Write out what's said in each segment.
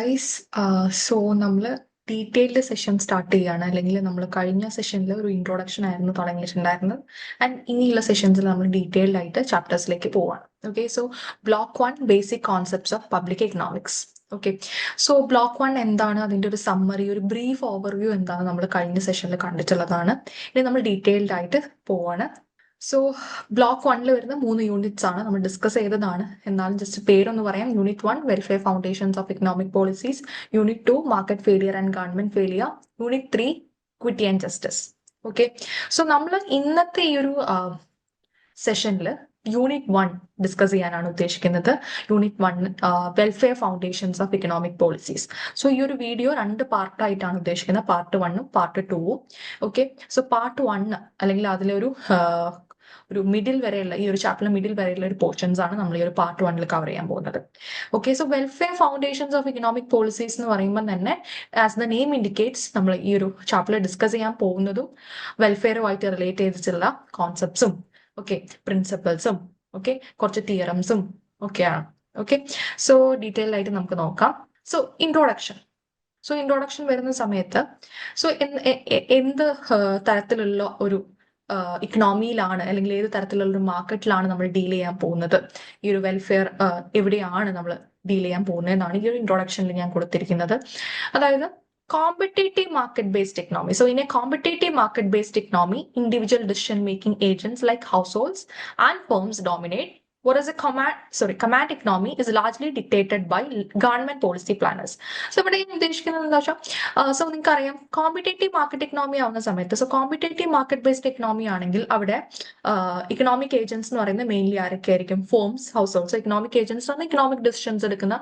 Guys so നമ്മൾ detailed session start ചെയ്യുകയാണ് അല്ലെങ്കിൽ നമ്മൾ കഴിഞ്ഞ സെഷനിൽ ഒരു ഇൻട്രൊഡക്ഷൻ ആയിരുന്നു തുടങ്ങിയിട്ടുണ്ടായിരുന്നത് ആൻഡ് ഇനിയുള്ള സെഷൻസിൽ നമ്മൾ ഡീറ്റെയിൽഡ് ആയിട്ട് ചാപ്റ്റേഴ്സിലേക്ക് പോവാണ്. Okay so block one basic concepts of public economics okay so block one എന്താണ്? അതിന്റെ ഒരു സമ്മറി ഒരു ബ്രീഫ് ഓവർവ്യൂ എന്താണ് നമ്മൾ കഴിഞ്ഞ സെഷനിൽ കണ്ടിട്ടുള്ളതാണ്. ഇനി നമ്മൾ ഡീറ്റെയിൽഡ് ആയിട്ട് പോവാണ്. സോ ബ്ലോക്ക് വണ്ണിൽ വരുന്ന മൂന്ന് യൂണിറ്റ്സ് ആണ് നമ്മൾ ഡിസ്കസ് ചെയ്തതാണ്. എന്നാലും ജസ്റ്റ് പേരൊന്ന് പറയാം. Unit one welfare foundations of economic policies unit two market failure and government failure unit three equity and justice okay so നമ്മൾ ഇന്നത്തെ ഈ ഒരു സെഷനിൽ യൂണിറ്റ് വൺ ഡിസ്കസ് ചെയ്യാനാണ് ഉദ്ദേശിക്കുന്നത്. Unit one welfare foundations of economic policies so ഈ ഒരു video രണ്ട് പാർട്ടായിട്ടാണ് ഉദ്ദേശിക്കുന്നത്. പാർട്ട് വണ്ണും പാർട്ട് ടൂവും ഓക്കെ സോ പാർട്ട് വണ്ണ് അല്ലെങ്കിൽ അതിലെ ഒരു മിഡിൽ വരെയുള്ള ഈ ഒരു ചാപ്റ്റർ മിഡിൽ വരെയുള്ള ഒരു പോർഷൻസ് ആണ് നമ്മൾ ഈ ഒരു പാർട്ട് വണ്ണിൽ കവർ ചെയ്യാൻ പോകുന്നത്. Okay so welfare foundations of economic policies എന്ന് പറയുമ്പോൾ തന്നെ ആസ് ദ നെയിം ഇൻഡിക്കേറ്റ്സ് നമ്മൾ ഈ ഒരു ചാപ്റ്ററിൽ ഡിസ്കസ് ചെയ്യാൻ പോകുന്നതും വെൽഫെയറുമായിട്ട് റിലേറ്റ് ചെയ്തിട്ടുള്ള കോൺസെപ്റ്റ്സും ഓക്കെ പ്രിൻസിപ്പിൾസും ഓക്കെ കുറച്ച് തിയറംസും ഒക്കെയാണ് ഓക്കെ സോ ഡീറ്റെയിൽ ആയിട്ട് നമുക്ക് നോക്കാം. സോ ഇൻട്രോഡക്ഷൻ സോ ഇൻട്രോഡക്ഷൻ വരുന്ന സമയത്ത് സോ എന്ത് തരത്തിലുള്ള ഒരു ഇക്കണോമിയിലാണ് അല്ലെങ്കിൽ ഏത് തരത്തിലുള്ള ഒരു മാർക്കറ്റിലാണ് നമ്മൾ ഡീൽ ചെയ്യാൻ പോകുന്നത്. ഈ ഒരു വെൽഫെയർ എവിടെയാണ് നമ്മൾ ഡീൽ ചെയ്യാൻ പോകുന്നത് എന്നാണ് ഈ ഒരു ഇൻട്രൊഡക്ഷനിൽ ഞാൻ കൊടുത്തിരിക്കുന്നത്. അതായത് competitive market based economy so in a competitive market based economy individual decision making agents like households and firms dominate Whereas a command, sorry, command economy is largely dictated by government policy planners. So, ഇവിടെ ഉദ്ദേശിക്കുന്നത് എന്താ വെച്ചാൽ so നിങ്ങൾക്ക് അറിയാം competitive market economy ആവുന്ന സമയത്ത് so competitive market based economy ആണെങ്കിൽ അവിടെ ഇക്കണോമിക് ഏജൻസ് എന്ന് പറയുന്നത് മെയിൻലി ആരൊക്കെ ആയിരിക്കും? Firms households economic agents എന്ന് ഇക്കണോമിക് ഡിസിഷൻസ് എടുക്കുന്ന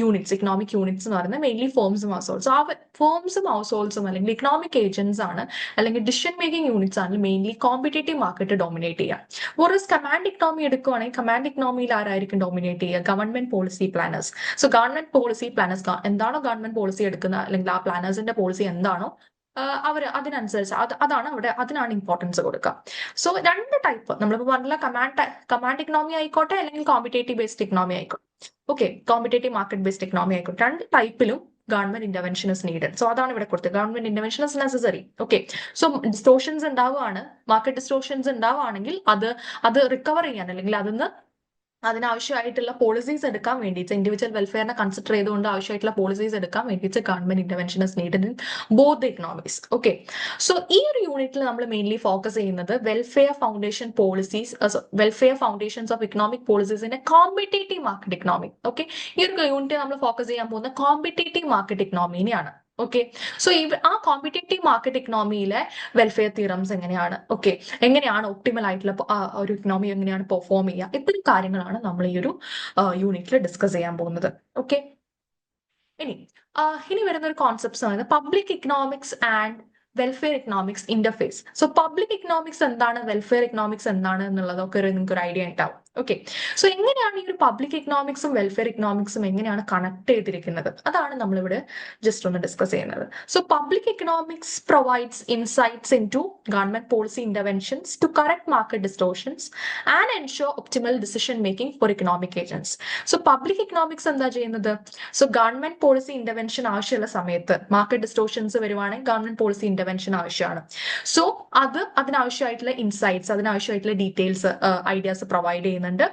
യൂണിറ്റ്സ് ഇക്കണോമിക് യൂണിറ്റ്സ് എന്ന് പറയുന്നത് മെയിൻലി ഫോംസും ഹൗസ് ഹോൾഡ്സ് ആ ഫോംസും ഹൗസ് ഹോൾസും അല്ലെങ്കിൽ ഇക്കണോമിക് ഏജൻസ് ആണ് അല്ലെങ്കിൽ ഡിസിഷൻ മേക്കിംഗ് യൂണിറ്റ്സ് ആണ് മെയിൻലി കോമ്പറ്റേറ്റീവ് മാർക്കറ്റ് ഡോമിനേറ്റ് ചെയ്യുക വോറസ് കമാൻഡ് ഇക്കണോമി എടുക്കുവാണെങ്കിൽ കമാൻഡ് ഇക്കണോമിയിൽ ആരായിരിക്കും ഡോമിനേറ്റ് ചെയ്യുക? Government policy planners so government policy planners എന്താണോ ഗവൺമെന്റ് പോളിസി എടുക്കുന്ന അല്ലെങ്കിൽ ആ പ്ലാനേഴ്സിന്റെ പോളിസി എന്താണോ അവർ അതിനനുസരിച്ച് അത് അതാണ് അവിടെ അതിനാണ് ഇമ്പോർട്ടൻസ് കൊടുക്കുക. സോ രണ്ട് ടൈപ്പ് നമ്മളിപ്പോൾ പറഞ്ഞ കമാൻഡ് കമാൻഡ് ഇക്കണോമി ആയിക്കോട്ടെ അല്ലെങ്കിൽ കോമ്പറ്റേറ്റീവ് ബേസ്ഡ് ഇക്കണോമി ആയിക്കോട്ടെ. Okay competitive market based economy ആയിക്കോട്ടെ. രണ്ട് ടൈപ്പിലും government intervention is needed so അതാണ് ഇവിടെ കൊടുത്തത്. Government intervention is necessary okay so distortions ഉണ്ടാവുകയാണ്. മാർക്കറ്റ് ഡിസ്റ്റോഷൻസ് ഉണ്ടാവുകയാണെങ്കിൽ അത് അത് റിക്കവർ ചെയ്യാൻ അല്ലെങ്കിൽ അതിന്ന് അതിനാവശ്യമായിട്ടുള്ള പോളിസീസ് എടുക്കാൻ വേണ്ടിയിട്ട് ഇൻഡിവിജ്വൽ വെൽഫെയറിനെ കൺസിഡർ ചെയ്തുകൊണ്ട് ആവശ്യമായിട്ടുള്ള പോളിസീസ് എടുക്കാൻ വേണ്ടിയിട്ട് government intervention is needed in both economics okay so ഈ ഒരു യൂണിറ്റിൽ നമ്മൾ മെയിൻലി ഫോക്കസ് ചെയ്യുന്നത് welfare foundation policies welfare foundations of economic policies in a competitive market economic okay ഈ ഒരു യൂണിറ്റ് നമ്മൾ ഫോക്കസ് ചെയ്യാൻ പോകുന്ന കോമ്പറ്റേറ്റീവ് മാർക്കറ്റ് ഇക്കണോമിനെയാണ് ഓക്കെ സോ ഈ ആ കോമ്പറ്റേറ്റീവ് മാർക്കറ്റ് ഇക്കണോമിയിലെ വെൽഫെയർ തിയറംസ് എങ്ങനെയാണ്? ഓക്കെ എങ്ങനെയാണ് ഒപ്റ്റിമൽ ആയിട്ടുള്ള ഒരു ഇക്കണോമി എങ്ങനെയാണ് പെർഫോം ചെയ്യുക? ഇത്തരം കാര്യങ്ങളാണ് നമ്മൾ ഈ ഒരു യൂണിറ്റിൽ ഡിസ്കസ് ചെയ്യാൻ പോകുന്നത്. ഓക്കെ ഇനി ഇനി വരുന്ന ഒരു കോൺസെപ്റ്റ്സ് ആണ് public economics and welfare economics interface so public economics എന്താണ്? വെൽഫെയർ ഇക്കണോമിക്സ് എന്താണ്? എന്നുള്ളതൊക്കെ ഒരു നിങ്ങൾക്ക് ഒരു ഐഡിയ ഉണ്ടാവും ഓക്കെ സോ എങ്ങനെയാണ് ഈ ഒരു പബ്ലിക് ഇക്കണോമിക്സും വെൽഫെയർ ഇക്കണോമിക്സും എങ്ങനെയാണ് കണക്ട് ചെയ്തിരിക്കുന്നത്? അതാണ് നമ്മളിവിടെ ജസ്റ്റ് ഒന്ന് ഡിസ്കസ് ചെയ്യുന്നത്. So public economics provides insights into government policy interventions to correct market distortions and ensure optimal decision making for economic agents so public economics എന്താ ചെയ്യുന്നത്? സോ ഗവൺമെന്റ് പോളിസി ഇന്റർവെൻഷൻ ആവശ്യമുള്ള സമയത്ത് market distortions വരുവാണെങ്കിൽ government policy intervention ആവശ്യമാണ്. So അത് അതിനാവശ്യമായിട്ടുള്ള insights അതിനാവശ്യമായിട്ടുള്ള details ideas provide ചെയ്യുന്നുണ്ട്.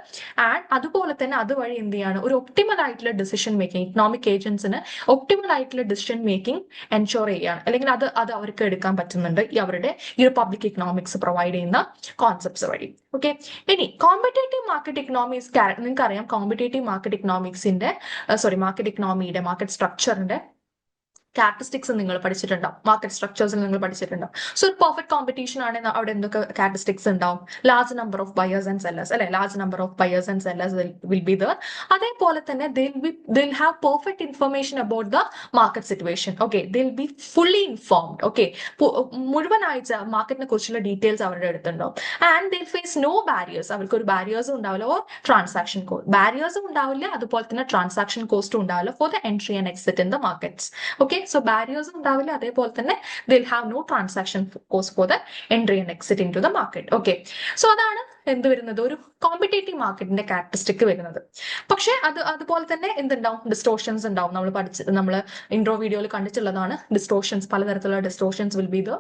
ആൻഡ് അതുപോലെ തന്നെ അതുവഴി എന്ത് ചെയ്യാണ്? ഒരു ഒപ്റ്റിമൽ ആയിട്ടുള്ള ഡിസിഷൻ മേക്കിംഗ് ഇക്കണോമിക് ഏജൻസിന് ഒപ്റ്റിമൽ ആയിട്ടുള്ള ഡിസിഷൻ മേക്കിംഗ് എൻഷുർ ചെയ്യുകയാണ്. അല്ലെങ്കിൽ അത് അത് അവർക്ക് എടുക്കാൻ പറ്റുന്നുണ്ട് ഈ അവരുടെ ഈ ഒരു പബ്ലിക് ഇക്കണോമിക്സ് പ്രൊവൈഡ് ചെയ്യുന്ന കോൺസെപ്റ്റ്സ് വഴി. ഓക്കെ ഇനി കോമ്പറ്റേറ്റീവ് മാർക്കറ്റ് ഇക്കണോമിക്സ് നിങ്ങൾക്ക് അറിയാം കോമ്പറ്റേറ്റീവ് മാർക്കറ്റ് ഇക്കണോമിക്സിന്റെ സോറി മാർക്കറ്റ് ഇക്കണോമിയുടെ മാർക്കറ്റ് സ്ട്രക്ചറിന്റെ കാരക്ടറിസ്റ്റിക്സ് നിങ്ങൾ പഠിച്ചിട്ടുണ്ടാവും. മാർക്കറ്റ് സ്ട്രക്ചേഴ്സിൽ നിങ്ങൾ പഠിച്ചിട്ടുണ്ടാവും. സോ ഒരു പെർഫെക്റ്റ് കോമ്പറ്റീഷൻ ആണെങ്കിൽ അവിടെ എന്തൊക്കെ കാരക്ടറിസ്റ്റിക്സ് ഉണ്ടാവും. Large number of buyers and sellers അല്ലെ? Large number of buyers and sellers will be there അതേപോലെ തന്നെ they'll be they'll have perfect information about the market situation okay they'll be fully informed okay മുഴുവനാഴ്ച മാർക്കറ്റിനെ കുറിച്ചുള്ള details അവരുടെ അടുത്തുണ്ടാവും. And they'll face no barriers അവർക്ക് ഒരു ബാരിയേഴ്സും ഉണ്ടാവില്ല or transaction cost ബാരിയേഴ്സും ഉണ്ടാവില്ല. അതുപോലെ തന്നെ ട്രാൻസാക്ഷൻ കോസ്റ്റും ഉണ്ടാവില്ല for the entry and exit in the markets okay so barriers ഉണ്ടാവില്ല. അതേപോലെ തന്നെ they'll have no transaction cost for the entry and exit in to the market okay so അതാണ് എന്ത് വരുന്നത്? ഒരു കോമ്പറ്റേറ്റീവ് മാർക്കറ്റിന്റെ ക്യാരക്ടറിസ്റ്റിക് വരുന്നത്. പക്ഷെ അത് അതുപോലെ തന്നെ എന്തുണ്ടാവും? ഡിസ്ട്രോഷൻസ് ഉണ്ടാവും. നമ്മൾ പഠിച്ച് നമ്മൾ ഇൻട്രോ വീഡിയോയിൽ കണ്ടിട്ടുള്ളതാണ്. ഡിസ്ട്രോഷൻസ് പലതരത്തിലുള്ള ഡിസ്ട്രോഷൻസ് വിൽ ബി ദ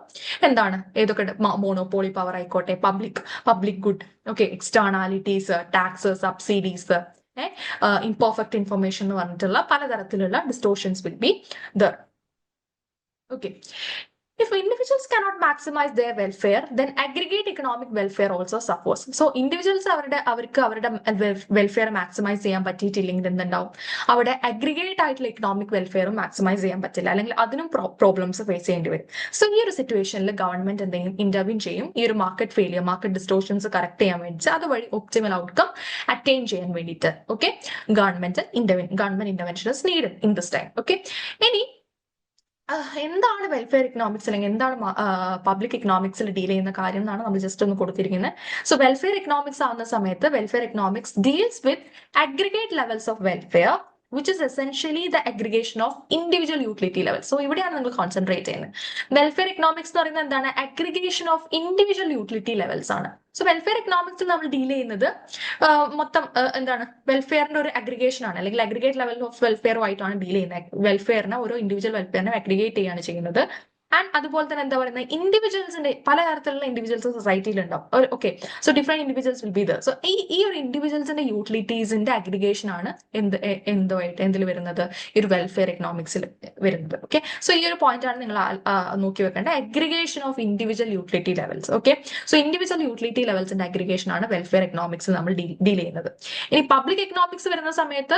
എന്താണ്? ഏതൊക്കെ മോണോപോളി പവർ ആയിക്കോട്ടെ public public good okay externalities tax subsidies imperfect information എന്ന് പറഞ്ഞിട്ടുള്ള പലതരത്തിലുള്ള distortions will be there okay If individuals cannot maximize their welfare, then aggregate economic welfare also suffers. So individuals അവരുടെ അവർക്ക് അവരുടെ welfare maximise ചെയ്യാൻ പറ്റിയിട്ടില്ലെങ്കിൽ എന്തുണ്ടാവും? അവിടെ അഗ്രിഗേറ്റ് ആയിട്ടുള്ള ഇക്കണോമിക് വെൽഫെയറും മാക്സിമൈസ് ചെയ്യാൻ പറ്റില്ല. അല്ലെങ്കിൽ അതിനും പ്രോബ്ലംസ് ഫേസ് ചെയ്യേണ്ടി വരും. സോ ഈ ഒരു സിറ്റുവേഷനിൽ ഗവൺമെന്റ് എന്തെങ്കിലും ഇന്റർവ്യൂ ചെയ്യും. ഈ ഒരു market failure market distortions correct ചെയ്യാൻ വേണ്ടി അതുവഴി ഒപ്റ്റിമൽ ഔട്ട്കം അറ്റൈൻ ചെയ്യാൻ വേണ്ടിയിട്ട് okay government intervene government intervention is need in this time okay ഇനി എന്താണ് വെൽഫെയർ ഇക്കണോമിക്സ് അല്ലെങ്കിൽ എന്താണ് പബ്ലിക് ഇക്കണോമിക്സിൽ ഡീൽ ചെയ്യുന്ന കാര്യം എന്നാണ് നമ്മൾ ജസ്റ്റ് ഒന്ന് കൊടുത്തിരിക്കുന്നത് സോ വെൽഫെയർ ഇക്കണോമിക്സ് ആവുന്ന സമയത്ത് welfare economics deals with aggregate levels of welfare which is essentially the aggregation of individual utility level so ഇവിടെയാണ് നിങ്ങൾ കോൺസെൻട്രേറ്റ് ചെയ്യുന്നത് വെൽഫെയർ ഇക്കണോമിക്സ് എന്ന് പറയുന്നത് എന്താണ്? Aggregation of individual utility levels ആണ്. സോ വെൽഫെയർ എക്കണോമിക്സിൽ നമ്മൾ ഡീൽ ചെയ്യുന്നത് മൊത്തം എന്താണ് വെൽഫെയറിന്റെ ഒരു അഗ്രിഗേഷൻ ആണ്. അല്ലെങ്കിൽ അഗ്രിഗേറ്റ് ലെവൽ ഓഫ് വെൽഫെയറുമായിട്ടാണ് ഡീൽ ചെയ്യുന്നത്. വെൽഫെയറിനെ ഓരോ ഇൻഡിവിജ്വൽ വെൽഫെയറിനെ അഗ്രിഗേറ്റ് ചെയ്യാണ് ചെയ്യുന്നത്. ആൻഡ് അതുപോലെ തന്നെ എന്താ പറയുന്നത്? ഇൻഡിവിജ്വൽസിന്റെ പലതരത്തിലുള്ള ഇൻഡിവിജ്വൽസ് സൊസൈറ്റിയിൽ ഉണ്ടാവും. Okay so different individuals will be there so ഈ ഈ ഒരു ഇൻഡിവിജ്വൽസിന്റെ യൂട്ടിലിറ്റീസിന്റെ അഗ്രിഗേഷൻ ആണ് എന്ത് എന്തോ ആയിട്ട് എന്തിൽ വരുന്നത്? ഈ ഒരു വെൽഫെയർ എക്കണോമിക്സിൽ വരുന്നത്. ഓക്കെ സോ ഈ ഒരു പോയിന്റ് ആണ് നിങ്ങൾ നോക്കി വെക്കേണ്ട aggregation of individual utility levels okay so individual utility ലെവൽസിന്റെ aggregation ആണ് വെൽഫെയർ എക്കണോമിക്സ് നമ്മൾ ഡീൽ ചെയ്യുന്നത്. ഇനി പബ്ലിക് എക്കണോമിക്സ് വരുന്ന സമയത്ത്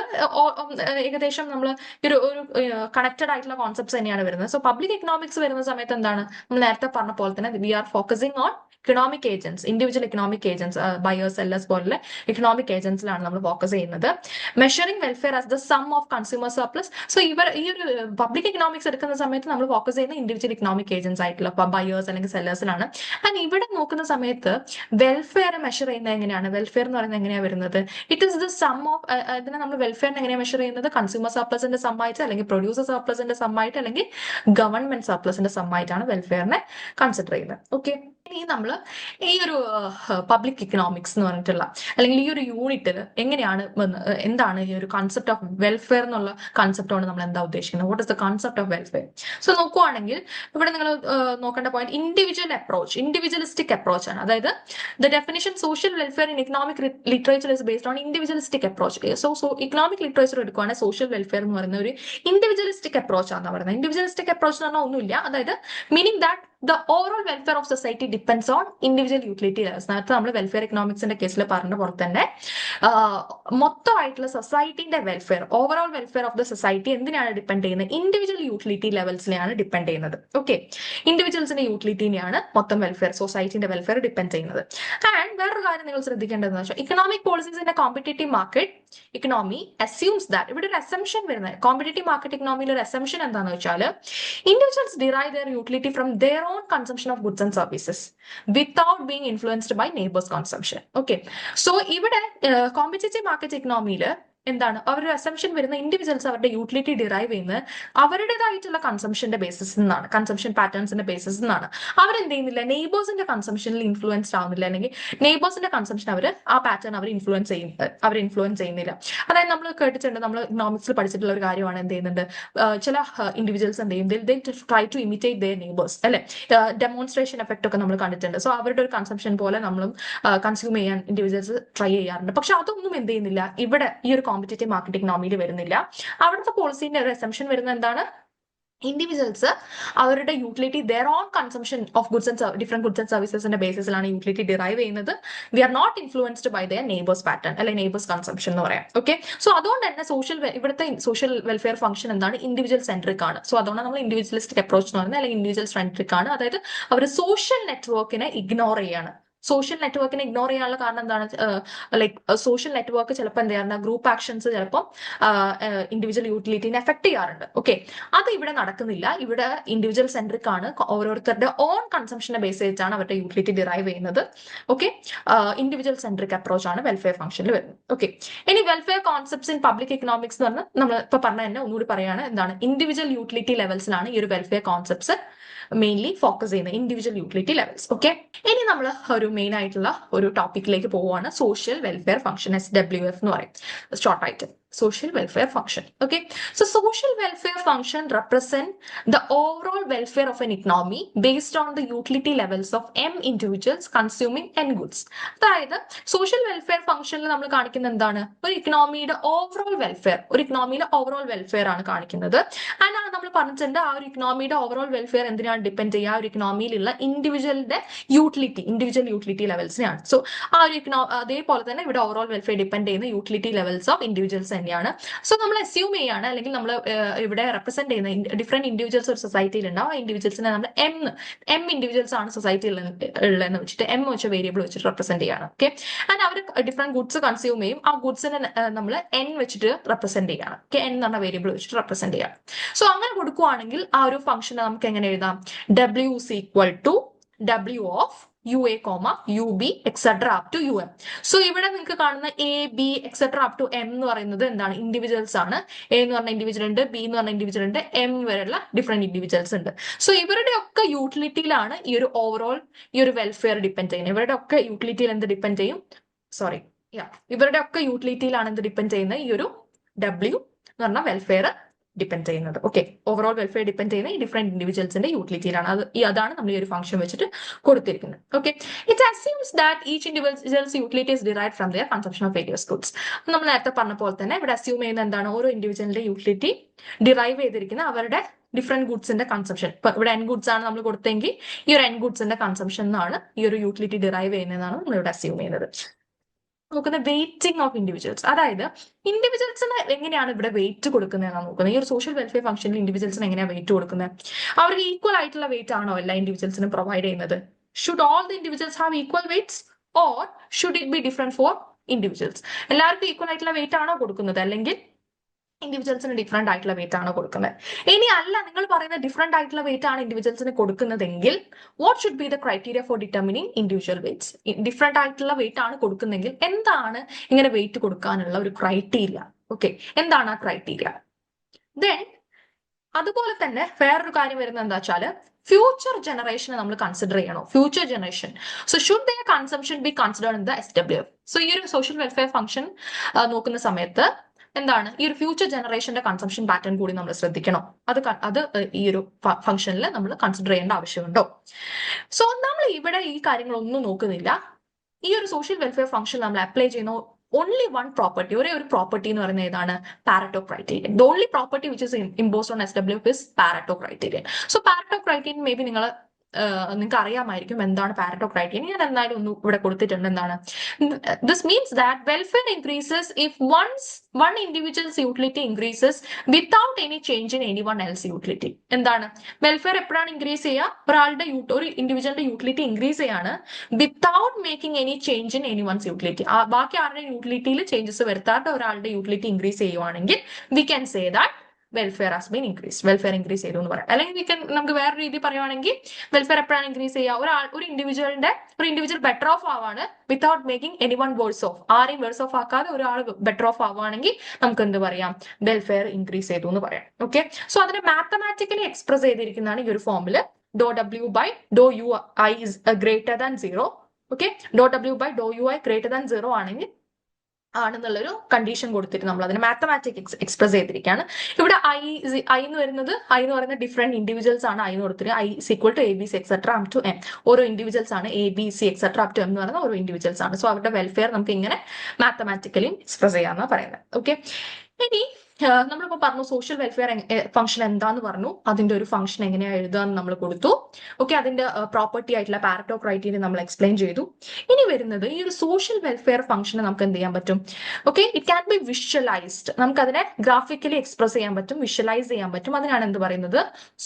ഏകദേശം നമ്മൾ ഒരു ഒരു കണക്റ്റഡ് ആയിട്ടുള്ള കോൺസെപ്റ്റ്സ് തന്നെയാണ് വരുന്നത്. സോ പബ്ലിക് എക്കണോമിക്സ് വരുന്ന സമയത്ത് എന്താണ്? നമ്മൾ നേരത്തെ പറഞ്ഞ പോലെ തന്നെ we are focusing on economic agents individual economic agents buyers sellers പോലുള്ള ഇക്കണോമിക് ഏജൻസിലാണ് നമ്മൾ ഫോക്കസ് ചെയ്യുന്നത്. Measuring welfare as the sum of consumer surplus so ഇവർ ഈ ഒരു പബ്ലിക് ഇക്കണോമിക്സ് എടുക്കുന്ന സമയത്ത് നമ്മൾ ഫോക്കസ് ചെയ്യുന്ന ഇൻഡിവിജ്വൽ ഇക്കണോമിക് ഏജൻസ് ആയിട്ടുള്ള ബയേഴ്സ് അല്ലെങ്കിൽ സെല്ലേഴ്സിലാണ് ആൻഡ് ഇവിടെ നോക്കുന്ന സമയത്ത് വെൽഫെയർ മെഷർ ചെയ്യുന്നത് എങ്ങനെയാണ്? വെൽഫെയർ എന്ന് പറയുന്നത് എങ്ങനെയാണ് വരുന്നത്? It is the sum of ഇതിനെ നമ്മൾ വെൽഫെയറിനെ എങ്ങനെയാണ് മെഷർ ചെയ്യുന്നത്? കൺസ്യൂമർ സർപ്ലസിന്റെ സമ്മായിട്ട് അല്ലെങ്കിൽ പ്രൊഡ്യൂസർ സർപ്ലസിന്റെ സമ്മായിട്ട് അല്ലെങ്കിൽ ഗവൺമെന്റ് സർപ്ലസിന്റെ സമ്മായിട്ടാണ് വെൽഫെയറിനെ കൺസിഡർ ചെയ്യുന്നത്. ഓക്കെ ഇനി നമ്മൾ ഈ ഒരു പബ്ലിക് ഇക്കണോമിക്സ് എന്ന് പറഞ്ഞിട്ടുള്ള അല്ലെങ്കിൽ ഈ ഒരു യൂണിറ്റിൽ എങ്ങനെയാണ് എന്താണ് ഈ ഒരു കൺസെപ്റ്റ് ഓഫ് വെൽഫെയർ എന്നുള്ള കൺസെപ്റ്റ് കൊണ്ട് നമ്മൾ എന്താ ഉദ്ദേശിക്കുന്നത്? What is the concept of welfare so നോക്കുവാണെങ്കിൽ ഇവിടെ നിങ്ങൾ നോക്കേണ്ട point individual approach individualistic approach ആണ്. അതായത് the definition social welfare in economic literature is based on individualistic approach so so economic literature എടുക്കുവാണെങ്കിൽ സോഷ്യൽ വെൽഫെയർ എന്ന് പറയുന്ന ഒരു ഇൻഡിവിജ്വലിസ്റ്റിക് അപ്രോച്ച് ആണ് പറയുന്നത്. ഇൻഡിവിജ്വലിസ്റ്റിക് അപ്രോച്ച് എന്ന് പറഞ്ഞാൽ ഒന്നുമില്ല. അതായത് meaning that the overall welfare of society depends on individual utility levels നേരത്തെ നമ്മൾ വെൽഫെയർ എക്കണോമിക്സിന്റെ കേസിൽ പറഞ്ഞ പോലെ തന്നെ മൊത്തമായിട്ടുള്ള സൊസൈറ്റിന്റെ welfare overall welfare of the society എന്തിനാണ് ഡിപ്പെൻഡ് ചെയ്യുന്നത്? ഇൻഡിവിജ്വൽ യൂട്ടിലിറ്റി ലെവൽസിനെയാണ് ഡിപ്പെൻഡ് ചെയ്യുന്നത്. ഓക്കെ ഇൻഡിവിജ്വൽസിന്റെ യൂട്ടിലിറ്റിനെയാണ് മൊത്തം വെൽഫെയർ സൊസൈറ്റിന്റെ വെൽഫെയർ ഡിപ്പെൻഡ് ചെയ്യുന്നത്. ആൻഡ് വേറൊരു കാര്യം നിങ്ങൾ ശ്രദ്ധിക്കേണ്ടതെന്ന് വെച്ചാൽ economic പോളിസീസിന്റെ competitive market economy assumes that ഇവിടെ ഒരു അസംഷൻ വരുന്നത്. കോമ്പറ്റേറ്റീവ് മാർക്കറ്റ് ഇക്കണോമിയിൽ ഒരു അസംഷൻ എന്താണെന്ന് വെച്ചാൽ individuals derive their utility from their own consumption of goods and services without being influenced by neighbors consumption okay so ഇവിടെ കോമ്പറ്റേറ്റീവ് മാർക്കറ്റ് ഇക്കണോമിയിൽ എന്താണ്? അവരുടെ അസംഷൻ വരുന്ന ഇൻഡിവിജ്വൽസ് അവരുടെ യൂട്ടിലിറ്റി ഡിറൈവ് ചെയ്യുന്നത് അവരുടേതായിട്ടുള്ള കൺസംഷന്റെ ബേസിസ് നിന്നാണ് കൺസംഷൻ പാറ്റേൺസിന്റെ ബേസിസ് നിന്നാണ് അവരെന്ത് ചെയ്യുന്നില്ല? നെയ്ബേഴ്സിന്റെ കൺസംഷനിൽ ഇൻഫ്ലുവൻസ്ഡ് ആവുന്നില്ല. അല്ലെങ്കിൽ നെയ്ബേഴ്സിന്റെ കൺസംഷൻ അവർ ആ പാറ്റേൺ അവർ ഇൻഫ്ലുവൻസ് ചെയ്യും അവർ ഇൻഫ്ലുവൻസ് ചെയ്യുന്നില്ല. അതായത് നമ്മൾ കേട്ടിട്ടുണ്ട് നമ്മൾ ഇക്കണോമിക്സിൽ പഠിച്ചിട്ടുള്ള ഒരു കാര്യമാണ് എന്ത് ചെയ്യുന്നുണ്ട്? ചില ഇൻഡിവിജ്വൽസ് എന്ത് ചെയ്യും? They try to imitate their neighbours അല്ലെ? ഡെമോൺസ്ട്രേഷൻ എഫക്റ്റ് ഒക്കെ നമ്മൾ കണ്ടിട്ടുണ്ട്. സോ അവരുടെ ഒരു കൺസംഷൻ പോലെ നമ്മളും കൺസ്യൂം ചെയ്യാൻ ഇൻഡിവിജ്വൽസ് ട്രൈ ചെയ്യാറുണ്ട്. പക്ഷെ അതൊന്നും എന്ത് ചെയ്യുന്നില്ല. ഇവിടെ ഈ ഒരു കോമ്പറ്റേറ്റീവ് മാർക്കറ്റ് ഇക്കണോമിയിൽ വരുന്നില്ല. അവിടുത്തെ പോളിസീന്റെ ഒരു അസംഷൻ വരുന്നത് എന്താണ്? ഇൻഡിവിജ്വൽസ് അവരുടെ utility their own consumption of goods and different goods and സർവീസസിന്റെ ബേസിസിലാണ് യൂട്ടിലിറ്റി ഡിറൈവ് ചെയ്യുന്നത്. We are not influenced by their neighbours pattern അല്ലെ നെയ്ബേഴ്സ് കൺസംഷൻ എന്ന് പറയാം. ഓക്കെ സോ അതുകൊണ്ട് തന്നെ സോഷ്യൽ ഇവിടുത്തെ സോഷ്യൽ വെൽഫെയർ ഫംഗ്ഷൻ എന്താണ്? ഇൻഡിവിജ്വൽ സെൻട്രിക് ആണ്. സോ അതുകൊണ്ട് നമ്മൾ ഇൻഡിവിജ്വലിസ്റ്റിക് അപ്രോച്ച് എന്ന് പറയുന്നത് അല്ലെങ്കിൽ ഇൻഡിവിജ്വൽ സെൻട്രിക് ആണ്. അതായത് അവർ സോഷ്യൽ നെറ്റ്വർക്കിനെ ഇഗ്നോർ ചെയ്യാണ്. സോഷ്യൽ നെറ്റ്വർക്കിനെ ഇഗ്നോർ ചെയ്യാനുള്ള കാരണം എന്താണ്? ലൈക്ക് സോഷ്യൽ നെറ്റ്വർക്ക് ചിലപ്പോൾ എന്ത് ചെയ്യാറുണ്ട്? ഗ്രൂപ്പ് ആക്ഷൻസ് ചിലപ്പോൾ ഇൻഡിവിജ്വൽ യൂട്ടിലിറ്റിനെ എഫക്ട് ചെയ്യാറുണ്ട്. ഓക്കെ അത് ഇവിടെ നടക്കുന്നില്ല. ഇവിടെ ഇൻഡിവിജ്വൽ സെൻട്രിക് ആണ്. ഓരോരുത്തരുടെ ഓൺ കൺസംഷനെ ബേസ് ചെയ്തിട്ടാണ് അവരുടെ യൂട്ടിലിറ്റി ഡിറൈവ് ചെയ്യുന്നത്. ഓക്കെ ഇൻഡിവിജ്വൽ സെൻട്രിക് അപ്രോച്ച് ആണ് വെൽഫെയർ ഫംഗ്ഷനിൽ വരുന്നത്. ഓക്കെ ഇനി welfare concepts in public economics എന്ന് പറഞ്ഞാൽ നമ്മൾ ഇപ്പൊ പറഞ്ഞ തന്നെ ഒന്നുകൂടി പറയാണ് എന്താണ്? ഇൻഡിവിജ്വൽ യൂട്ടിലിറ്റി ലെവൽസിലാണ് ഈ ഒരു വെൽഫെയർ കോൺസെപ്റ്റ്സ് മെയിൻലി ഫോക്കസ് ചെയ്യുന്നത് ഇൻഡിവിജ്വൽ യൂട്ടിലിറ്റി ലെവൽസ് ഓക്കെ ഇനി നമ്മൾ ഒരു മെയിൻ ആയിട്ടുള്ള ഒരു ടോപ്പിക്കിലേക്ക് പോവുകയാണ്. Social welfare function S W F എന്ന് പറയും. ഷോർട്ട് ആയിട്ട്. Social welfare function okay? So social welfare function represent the overall welfare of an economy based on the utility levels of m individuals consuming n goods. അതായത് social welfare ഫംഗ്ഷനിൽ നമ്മൾ കാണിക്കുന്ന എന്താണ്? ഒരു ഇക്കണോമിയുടെ ഓവറോൾ വെൽഫെയർ ഒരു ഇക്കണോമിയുടെ ഓവറോൾ വെൽഫെയർ ആണ് കാണിക്കുന്നത്. അതിനാണ് നമ്മൾ പറഞ്ഞിട്ടുണ്ട് ആ ഒരു ഇക്കണോമിയുടെ ഓവറോൾ വെൽഫെയർ എന്തിനാണ് ഡിപ്പെൻഡ് ചെയ്യുക? ആ ഒരു ഇക്കണോമിയിലുള്ള ഇൻഡിവിജ്വലിന്റെ യൂട്ടിലിറ്റി ഇൻഡിവിജ്വൽ യൂട്ടിലിറ്റി ലെവൽസിനെയാണ് സോ ആ ഒരു ഇക്കണോ അതേപോലെ തന്നെ ഇവിടെ ഓവറോൾ വെൽഫെയർ ഡിപ്പെൻഡ് ചെയ്യുന്ന യൂട്ടിലിറ്റി ലെവൽസ് ഓഫ് ഇൻഡിവിജ്വൽസ് തന്നെയാണ്. സോ നമ്മൾ അസ്യൂം ചെയ്യാണ് അല്ലെങ്കിൽ നമ്മൾ ഇവിടെ റെപ്രസെന്റ് ചെയ്യുന്ന ഡിഫറെന്റ് ഇൻഡിവിജ്വൽസ് ഒരു സൊസൈറ്റിയിൽ ഉണ്ടാവും ആ ഇൻഡിവിജ്വൽസിനെ നമ്മൾ എം എം ഇൻഡിവിജ്വൽസ് ആണ് സൊസൈറ്റിയിൽ ഉള്ളതെന്ന് വെച്ചിട്ട് എം വെച്ച വേരിയബിൾ വെച്ചിട്ട് റെപ്രസെന്റ് ചെയ്യാണ്. ഓക്കെ ആൻഡ് അവർ ഡിഫറെന്റ് ഗുഡ്സ് കൺസ്യൂം ചെയ്യും. ആ ഗുഡ്സിനെ നമ്മൾ എൻ വെച്ചിട്ട് റെപ്രസെന്റ് ചെയ്യാണ്. ഓക്കെ എൻ എന്ന് പറഞ്ഞ വേരിയബിൾ വെച്ചിട്ട് റെപ്രസെന്റ് ചെയ്യാം സോ അങ്ങനെ കൊടുക്കുവാണെങ്കിൽ ആ ഒരു ഫംഗ്ഷനെ നമുക്ക് എങ്ങനെ എഴുതാം? W equal to W of U A comma U B et cetera up to U M so ഇവിടെ നിങ്ങൾക്ക് കാണുന്ന A B et cetera up to M എന്ന് പറയുന്നത് എന്താണ്? ഇൻഡിവിജ്വൽസ് ആണ്. എ എന്ന് പറഞ്ഞ ഇൻഡിവിജ്വൽ ഉണ്ട് ബി എന്ന് പറഞ്ഞ ഇൻഡിവിജ്വൽ ഉണ്ട് എം വരെയുള്ള ഡിഫറെന്റ് ഇൻഡിവിജ്വൽസ് ഉണ്ട്. സോ ഇവരുടെ ഒക്കെ യൂട്ടിലിറ്റിയിലാണ് ഈ ഒരു ഓവറോൾ ഈ ഒരു വെൽഫെയർ ഡിപ്പെൻഡ് ചെയ്യുന്നത്. ഇവരുടെ ഒക്കെ യൂട്ടിലിറ്റിയിൽ എന്ത് ഡിപ്പെൻഡ് ചെയ്യും? സോറി യാ ഇവരുടെ ഒക്കെ യൂട്ടിലിറ്റിയിലാണ് എന്ത് ഡിപ്പെൻഡ് ചെയ്യുന്നത്? ഈ ഒരു ഡബ്ല്യു എന്ന് പറഞ്ഞ വെൽഫെയർ ഡിപ്പെൻഡ് ചെയ്യുന്നത്. ഓക്കെ ഓവറോൾ വെൽഫെയർ ഡിപ്പെൻഡ് ചെയ്യുന്ന ഈ ഡിഫറെന്റ് ഇൻഡിവിജ്വൽസിന്റെ യൂട്ടിലിറ്റിയിലാണ് അത് ഈ അതാണ് നമ്മൾ ഈ ഒരു ഫംഗ്ഷൻ വെച്ചിട്ട് കൊടുത്തിരിക്കുന്നത്. Okay it assumes that each individual's utility is derive from their consumption of various goods നമ്മൾ നേരത്തെ പറഞ്ഞ പോലെ തന്നെ ഇവിടെ അസ്യൂം ചെയ്യുന്ന എന്താണ്? ഓരോ ഇൻഡിവിജ്വലിന്റെ യൂട്ടിലിറ്റി ഡിറൈവ് ചെയ്തിരിക്കുന്ന അവരുടെ ഡിഫറെന്റ് ഗുഡ്സിന്റെ കൺസംഷൻ ഇപ്പൊ ഇവിടെ എൻ ഗുഡ്സ് ആണ് നമ്മൾ കൊടുത്തെങ്കിൽ ഈ ഒരു എൻ ഗുഡ്സിന്റെ കൺസംഷൻ എന്നാണ് ഈ ഒരു യൂട്ടിലിറ്റി ഡിറൈവ് ചെയ്യുന്നതെന്നാണ് നമ്മൾ ഇവിടെ അസ്യൂം ചെയ്യുന്നത്. നോക്കുന്ന വെയിറ്റിംഗ് ഓഫ് ഇൻഡിവിജ്വൽസ് അതായത് ഇൻഡിവിജ്വൽസിന് എങ്ങനെയാണ് ഇവിടെ വെയിറ്റ് കൊടുക്കുന്നതെന്നാണ് നോക്കുന്നത്? ഈ ഒരു സോഷ്യൽ വെൽഫെയർ ഫംഗ്ഷനിൽ ഇൻഡിവിജ്വൽസിന് എങ്ങനെയാണ് വെയിറ്റ് കൊടുക്കുന്നത്? അവർക്ക് ഈക്വൽ ആയിട്ടുള്ള വെയിറ്റ് ആണോ എല്ലാ ഇൻഡിവിജ്വൽസിനും പ്രൊവൈഡ് ചെയ്യുന്നത്? Should all the individuals have equal weights or should it be different for individuals എല്ലാവർക്കും ഈക്വൽ ആയിട്ടുള്ള വെയിറ്റ് ആണോ കൊടുക്കുന്നത്? അല്ലെങ്കിൽ ഇൻഡിവിജ്വൽസിന് ഡിഫറെന്റ് ആയിട്ടുള്ള വെയിറ്റ് ആണ് കൊടുക്കുന്നത്. ഇനി അല്ല നിങ്ങൾ പറയുന്ന ഡിഫറെന്റ് ആയിട്ടുള്ള വെയിറ്റ് ആണ് ഇൻഡിവിജ്വൽസിന് കൊടുക്കുന്നതെങ്കിൽ what should be the criteria for determining individual weights different ആയിട്ടുള്ള വെയിറ്റ് ആണ് കൊടുക്കുന്നതെങ്കിൽ എന്താണ് ഇങ്ങനെ വെയിറ്റ് കൊടുക്കാനുള്ള ഒരു ക്രൈറ്റീരിയ ഓക്കെ എന്താണ് ആ ക്രൈറ്റീരിയ ദെൻ അതുപോലെ തന്നെ വേറൊരു കാര്യം വരുന്നത് എന്താ വെച്ചാൽ ഫ്യൂച്ചർ ജനറേഷനെ നമ്മൾ കൺസിഡർ ചെയ്യണോ. Future generation so should the consumption be considered in the S W F so ഈ ഒരു സോഷ്യൽ വെൽഫെയർ ഫംഗ്ഷൻ നോക്കുന്ന സമയത്ത് എന്താണ്? ഈ ഒരു ഫ്യൂച്ചർ ജനറേഷന്റെ കൺസംഷൻ പാറ്റേൺ കൂടി നമ്മൾ ശ്രദ്ധിക്കണം. അത് അത് ഈ ഒരു ഫംഗ്ഷനിൽ നമ്മൾ കൺസിഡർ ചെയ്യേണ്ട ആവശ്യമുണ്ടോ? സോ നമ്മൾ ഇവിടെ ഈ കാര്യങ്ങളൊന്നും നോക്കുന്നില്ല. ഈ ഒരു സോഷ്യൽ വെൽഫെയർ ഫംഗ്ഷൻ നമ്മൾ അപ്ലൈ ചെയ്യുന്ന ഓൺലി വൺ പ്രോപ്പർട്ടി ഒരേ ഒരു പ്രോപ്പർട്ടി എന്ന് പറയുന്നത് ഏതാണ്? Pareto criterion the only property which is impose on S W is Pareto criterion so Pareto criterion may be നിങ്ങൾ നിങ്ങൾക്ക് അറിയാമായിരിക്കും എന്താണ് പാരറ്റോ ക്രൈറ്റീരിയ ഞാൻ എന്തായാലും ഒന്ന് ഇവിടെ കൊടുത്തിട്ടുണ്ട് എന്താണ്. This means that welfare increases if one's one individual's utility increases without any change in anyone else utility എന്താണ്? വെൽഫെയർ എപ്പോഴാണ് ഇൻക്രീസ് ചെയ്യുക? ഒരാളുടെ ഒരു ഇൻഡിവിജ്വലിന്റെ യൂട്ടിലിറ്റി ഇൻക്രീസ് ചെയ്യാണ് without making any change in anyone's utility ബാക്കി ആരുടെ യൂട്ടിലിറ്റിയിൽ ചേഞ്ചസ് വരുത്താത്ത ഒരാളുടെ യൂട്ടിലിറ്റി ഇൻക്രീസ് ചെയ്യുവാണെങ്കിൽ we can say that welfare has been increase welfare increase ചെയ്തു എന്ന് പറയാം. അല്ലെങ്കിൽ നമുക്ക് വേറെ രീതി പറയുവാണെങ്കിൽ വെൽഫെയർ എപ്പോഴാണ് ഇൻക്രീസ് ചെയ്യുക? ഒരാൾ ഒരു ഇൻഡിവിജ്വലിന്റെ ഒരു individual better off ആവാണ് without making anyone worse off ആരെയും വേഴ്സ് ഓഫ് ആക്കാതെ ഒരാൾ ബെറ്റർ ഓഫ് ആവുകയാണെങ്കിൽ നമുക്ക് എന്ത് പറയാം? വെൽഫെയർ ഇൻക്രീസ് ചെയ്തു എന്ന് പറയാം. ഓക്കെ സോ അതിനെ മാത്തമാറ്റിക്കലി എക്സ്പ്രസ് ചെയ്തിരിക്കുന്നതാണ് ഈ ഒരു ഫോമിൽ do W by do U I is greater than zero okay do W by do U I greater than zero ആണെങ്കിൽ ആണെന്നുള്ളൊരു കണ്ടീഷൻ കൊടുത്തിട്ട് നമ്മൾ അതിന് മാത്തമാറ്റിക് എക്സ്പ്രസ് ചെയ്തിരിക്കുകയാണ് ഇവിടെ ഐ ഐ എന്ന് വരുന്നത് ഐ എന്ന് പറയുന്ന ഡിഫറെന്റ് ഇൻഡിവിജ്വൽസ് ആണ് ഐ എന്ന് കൊടുത്തിട്ട്. I equal to A B C et cetera up to M ഓരോ ഇൻഡിവിജ്വൽസ് ആണ് A B C et cetera up to M എന്ന് പറയുന്ന ഓരോ ഇൻഡിവിജ്വൽസ് ആണ്. സോ അവരുടെ വെൽഫെയർ നമുക്ക് ഇങ്ങനെ മാത്തമാറ്റിക്കലി എക്സ്പ്രസ് ചെയ്യാമെന്നാണ് പറയുന്നത് ഓക്കെ ഇനി നമ്മളിപ്പോ പറഞ്ഞു സോഷ്യൽ വെൽഫെയർ ഫംഗ്ഷൻ എന്താന്ന് പറഞ്ഞു. അതിന്റെ ഒരു ഫംഗ്ഷൻ എങ്ങനെയാ എഴുതാന്ന് നമ്മൾ കൊടുത്തു. ഓക്കെ അതിന്റെ പ്രോപ്പർട്ടി ആയിട്ടുള്ള പാരറ്റോ ക്രൈറ്റീരിയ നമ്മൾ എക്സ്പ്ലെയിൻ ചെയ്തു. ഇനി വരുന്നത് ഈ ഒരു സോഷ്യൽ വെൽഫെയർ ഫംഗ്ഷനെ നമുക്ക് എന്ത് ചെയ്യാൻ പറ്റും? Okay it can be visualised നമുക്ക് അതിനെ ഗ്രാഫിക്കലി എക്സ്പ്രസ് ചെയ്യാൻ പറ്റും വിഷ്വലൈസ് ചെയ്യാൻ പറ്റും. അതിനാണ് എന്ത് പറയുന്നത്?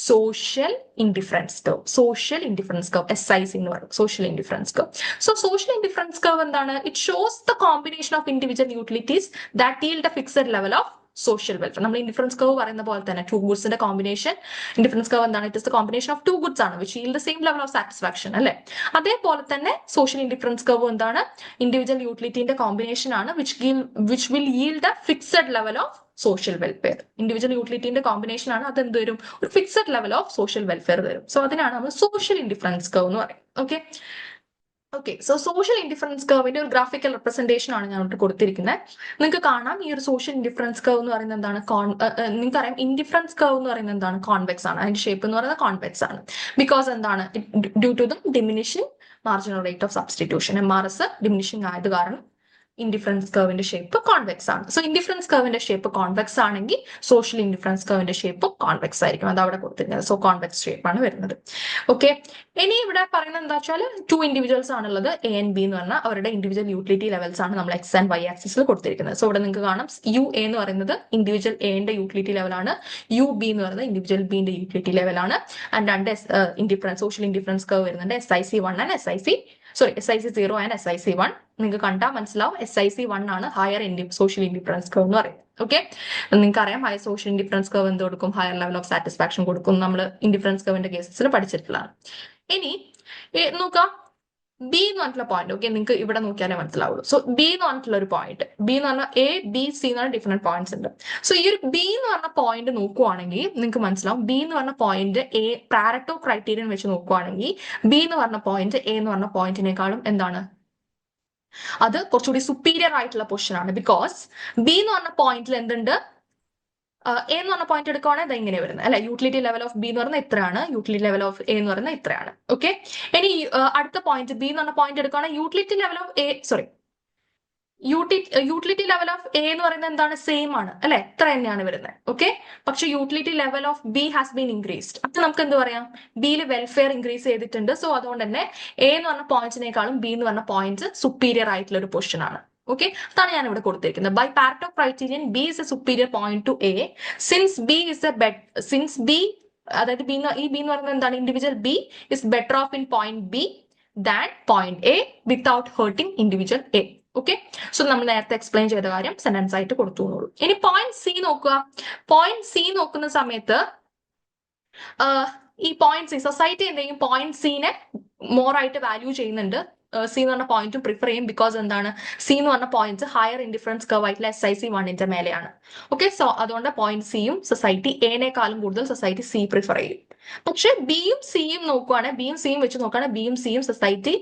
Social indifference curve social indifference curve S I C എന്ന് പറയും. Social indifference curve so social indifference curve എന്താണ്? It shows the combination of individual utilities that yield a fixed level of social welfare നമ്മൾ indifference curve പറയുന്ന പോലെ തന്നെ two ഗുഡ്സിന്റെ combination indifference curve എന്താണ്? It is the combination of two goods ആണ് which yield the same level of satisfaction അല്ലെ? അതേപോലെ തന്നെ സോഷ്യൽ ഇൻഡിഫറൻസ് കർവ് എന്താണ്? ഇൻഡിവിജ്വൽ യൂട്ടിലിറ്റിന്റെ കോമ്പിനേഷൻ ആണ് which which will yield a fixed level of social welfare individual യൂട്ടിലിറ്റിന്റെ combination ആണ് അത് എന്ത് വരും ഒരു fixed level of social welfare തരും. സോ അതിനാണ് നമ്മൾ സോഷ്യൽ ഇൻഡിഫറൻസ് കർവ് എന്ന് പറയുന്നത്. Okay okay so social indifference കർവിന്റെ ഒരു ഗ്രാഫിക്കൽ റെപ്രസെന്റേഷൻ ആണ് ഞാൻ കൊടുത്തിരിക്കുന്നത് നിങ്ങൾക്ക് കാണാം ഈ ഒരു സോഷ്യൽ ഇൻഡിഫറൻസ് കർവ് എന്ന് പറയുന്നത് എന്താണ്? കോൺ നിങ്ങൾക്ക് അറിയാം ഇൻഡിഫറൻസ് കർവ് എന്ന് പറയുന്നത് എന്താണ്? കോൺവെക്സ് ആണ്. അതിന്റെ ഷേപ്പ് എന്ന് പറയുന്നത് കോൺവെക്സ് ആണ്. ബിക്കോസ് എന്താണ്? Due to the diminishing marginal rate of substitution M R S diminishing ആയത് കാരണം ഇൻഡിഫറൻസ് കർവിന്റെ ഷേപ്പ് കോൺവെക്സ് ആണ്. സോ ഇൻഡിഫറൻസ് കർവിന്റെ ഷേപ്പ് കോൺവെക്സ് ആണെങ്കിൽ സോഷ്യൽ ഇൻഡിഫറൻസ് കർവിന്റെ ഷേപ്പ് കോൺവെക്സ് ആയിരിക്കും. അത് അവിടെ കൊടുത്തിരിക്കുന്നത്. സോ കോൺവെക്സ് ഷേപ്പ് ആണ് വരുന്നത്. ഓക്കെ ഇനി ഇവിടെ പറയുന്നത് എന്താ വെച്ചാൽ ടു ഇൻഡിവിജ്വൽസ് ആണുള്ളത് എ ആൻഡ് ബി എന്ന് പറഞ്ഞാൽ അവരുടെ ഇൻഡിവിജ്വൽ യൂട്ടിലിറ്റി ലെവൽസ് ആണ് നമ്മൾ എക്സ് ആൻഡ് വൈ ആക്സിസിൽ കൊടുത്തിരിക്കുന്നത്. സോ ഇവിടെ നിങ്ങൾക്ക് കാണാം. യു എ എന്ന് പറയുന്നത് ഇൻഡിവിജ്വൽ എന്റെ യൂട്ടിലിറ്റി ലെവലാണ് യു ബി എന്ന് പറയുന്നത് ഇൻഡിവിജ്വൽ ബിന്റെ യൂട്ടിലിറ്റി ലെവലാണ് ആൻഡ് രണ്ട് ഇൻഡിഫറൻസ് സോഷ്യൽ ഇൻഡിഫറൻസ് കർവ് വരുന്നുണ്ട്. S I C one and S I C sorry S I C zero and S I C one നിങ്ങൾക്ക് കണ്ടാൽ മനസ്സിലാവും. എസ് ഐ സി വൺ ആണ് higher Indie social indifference curve എന്ന് പറയുന്നത്. Okay നിങ്ങൾക്ക് അറിയാം higher social indifference curve എന്ത് കൊടുക്കും? ഹയർ ലെവൽ ഓഫ് സാറ്റിസ്ഫാക്ഷൻ കൊടുക്കും. നമ്മൾ ഇൻഡിഫറൻസ് കർവിന്റെ കേസസിൽ പഠിച്ചിട്ടുള്ളതാണ്. ഇനി നോക്കാം. ബി എന്ന് പറഞ്ഞിട്ടുള്ള പോയിന്റ് ഓക്കെ നിങ്ങൾക്ക് ഇവിടെ നോക്കിയാലേ മനസ്സിലാവുള്ളൂ. സോ ബി എന്ന് പറഞ്ഞിട്ടുള്ള ഒരു പോയിന്റ് ബി എന്ന് പറഞ്ഞാൽ എ ബി സി എന്ന് പറഞ്ഞ ഡിഫറെന്റ് പോയിന്റ്സ് ഉണ്ട്. സോ ഈ ഒരു ബി എന്ന് പറഞ്ഞ പോയിന്റ് നോക്കുവാണെങ്കിൽ നിങ്ങൾക്ക് മനസ്സിലാവും. ബി എന്ന് പറഞ്ഞ പോയിന്റ് എ പാരറ്റോ ക്രൈറ്റീരിയൻ വെച്ച് നോക്കുവാണെങ്കിൽ ബി എന്ന് പറഞ്ഞ പോയിന്റ് എ എന്ന് പറഞ്ഞ പോയിന്റിനേക്കാളും എന്താണ്? അത് കുറച്ചുകൂടി സുപ്പീരിയർ ആയിട്ടുള്ള പൊസിഷൻ ആണ്. ബിക്കോസ് ബി എന്ന് പറഞ്ഞ പോയിന്റിൽ എന്തുണ്ട്? എ എന്ന് പറഞ്ഞ പോയിന്റ് എടുക്കുവാണെങ്കിൽ അത് ഇങ്ങനെ വരുന്നത്. അല്ലെ? യൂട്ടിലിറ്റി ലെവൽ ഓഫ് ബി എന്ന് പറഞ്ഞാൽ ഇത്രയാണ്. യൂട്ടിലിറ്റി ലെവൽ ഓഫ് എ എന്ന് പറഞ്ഞാൽ ഇത്രയാണ്. ഓക്കെ ഇനി അടുത്ത പോയിന്റ് ബി എന്ന് പറഞ്ഞ പോയിന്റ് എടുക്കുകയാണെങ്കിൽ utility level of A sorry utility level of A എന്ന് പറയുന്നത് എന്താണ്? സെയിം ആണ്. അല്ലെ? ഇത്ര തന്നെയാണ് വരുന്നത്. ഓക്കെ പക്ഷെ utility level of B has been increased അപ്പൊ നമുക്ക് എന്ത് പറയാം? ബിയിൽ വെൽഫെയർ ഇൻക്രീസ് ചെയ്തിട്ടുണ്ട്. സോ അതുകൊണ്ട് തന്നെ എ എന്ന് പറഞ്ഞ പോയിന്റിനേക്കാളും ബി എന്ന് പറഞ്ഞ പോയിന്റ് സുപ്പീരിയർ ആയിട്ടുള്ള ഒരു പൊസിഷൻ ആണ്. ഓക്കെ അതാണ് ഞാൻ ഇവിടെ കൊടുത്തിരിക്കുന്നത് by part of criterion B is a superior point to A since B is a bet since B അതായത് ബി ഈ ബി എന്ന് പറയുന്നത് എന്താണ്? Individual B is better off in point B than point A without hurting individual A okay so നമ്മൾ നേരത്തെ explain ചെയ്ത കാര്യം sentence ആയിട്ട് കൊടുത്തു എന്നുള്ളൂ. ഇനി പോയിന്റ് സി നോക്കുക. പോയിന്റ് സി നോക്കുന്ന സമയത്ത് ഈ പോയിന്റ് സി സൊസൈറ്റി എന്തെങ്കിലും പോയിന്റ് സീനെ മോർ ആയിട്ട് വാല്യൂ ചെയ്യുന്നുണ്ട്. സി എന്ന് പറഞ്ഞ പോയിന്റും പ്രിഫർ ചെയ്യും ബിക്കോസ് എന്താണ്? സി എന്ന് പറഞ്ഞ പോയിന്റ് ഹയർ ഇൻഡിഫറൻസ് കർവ് ആയിട്ടുള്ള എസ് ഐ സി വണ്ണിന്റെ മേലെയാണ്. ഓക്കെ സോ അതുകൊണ്ട് പോയിന്റ് സിയും സൊസൈറ്റി എനേക്കാളും കൂടുതൽ സൊസൈറ്റി സി പ്രിഫർ ചെയ്യും. പക്ഷെ ബിയും സിയും നോക്കുവാണെങ്കിൽ ബിയും സിയും വെച്ച് നോക്കുകയാണെങ്കിൽ ബിയും സിയും സൊസൈറ്റി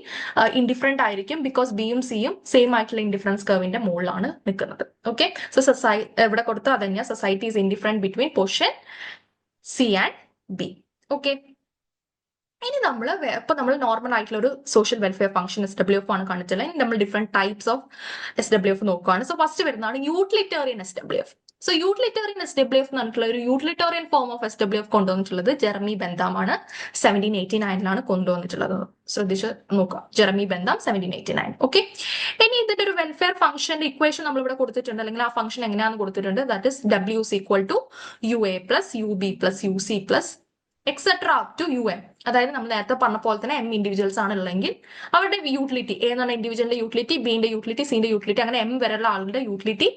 ഇൻഡിഫറന്റ് ആയിരിക്കും ബിക്കോസ് ബിയും സിയും സെയിം ആയിട്ടുള്ള ഇൻഡിഫറൻസ് കർവിന്റെ മുകളിലാണ് നിൽക്കുന്നത്. ഓക്കെ സോ സൊസൈ ഇവിടെ കൊടുത്ത തന്നെയാണ് society is indifferent between position C and B okay ഇനി നമ്മൾ ഇപ്പൊ നമ്മൾ നോർമൽ ആയിട്ടുള്ള ഒരു social welfare function S W F ആണ് കാണിച്ചുള്ളത് ഇനി നമ്മൾ different types of S W F നോക്കുകയാണ് സോ ഫസ്റ്റ് വരുന്നതാണ് utilitarian S W F so utilitarian S W F എന്ന് പറഞ്ഞിട്ടുള്ള ഒരു utilitarian form of S W F കൊണ്ടുവന്നിട്ടുള്ളത് ജെർമി ബെന്താമാണ് സെവന്റീൻ എയ്റ്റി നയനിലാണ് കൊണ്ടുവന്നിട്ടുള്ളത്. ശ്രദ്ധിച്ച് നോക്കുക. Jeremy Bentham seventeen eighty nine okay ഇനി ഇതിന്റെ ഒരു വെൽഫെയർ ഫംഗ്ഷന്റെ ഇക്വേഷൻ നമ്മൾ ഇവിടെ കൊടുത്തിട്ടുണ്ട്. അല്ലെങ്കിൽ ആ ഫംഗ്ഷൻ എങ്ങനെയാണെന്ന് കൊടുത്തിട്ടുണ്ട്. That is W equal to U A plus U B plus U C plus et cetera to U M അതായത് നമ്മൾ നേരത്തെ പറഞ്ഞ പോലെ തന്നെ എം ഇൻഡിവിജ്വൽസ് ആണ് ഉള്ളതെങ്കിൽ അവരുടെ യൂട്ടിലിറ്റി എ എന്ന് പറഞ്ഞ ഇൻഡിവിജ്വലിന്റെ യൂട്ടിലിറ്റി ബിന്റെ യൂട്ടിലിറ്റി സിന്റെ യൂട്ടിലിറ്റി അങ്ങനെ എം വരെയുള്ള ആളുടെ യൂട്ടിലിറ്റി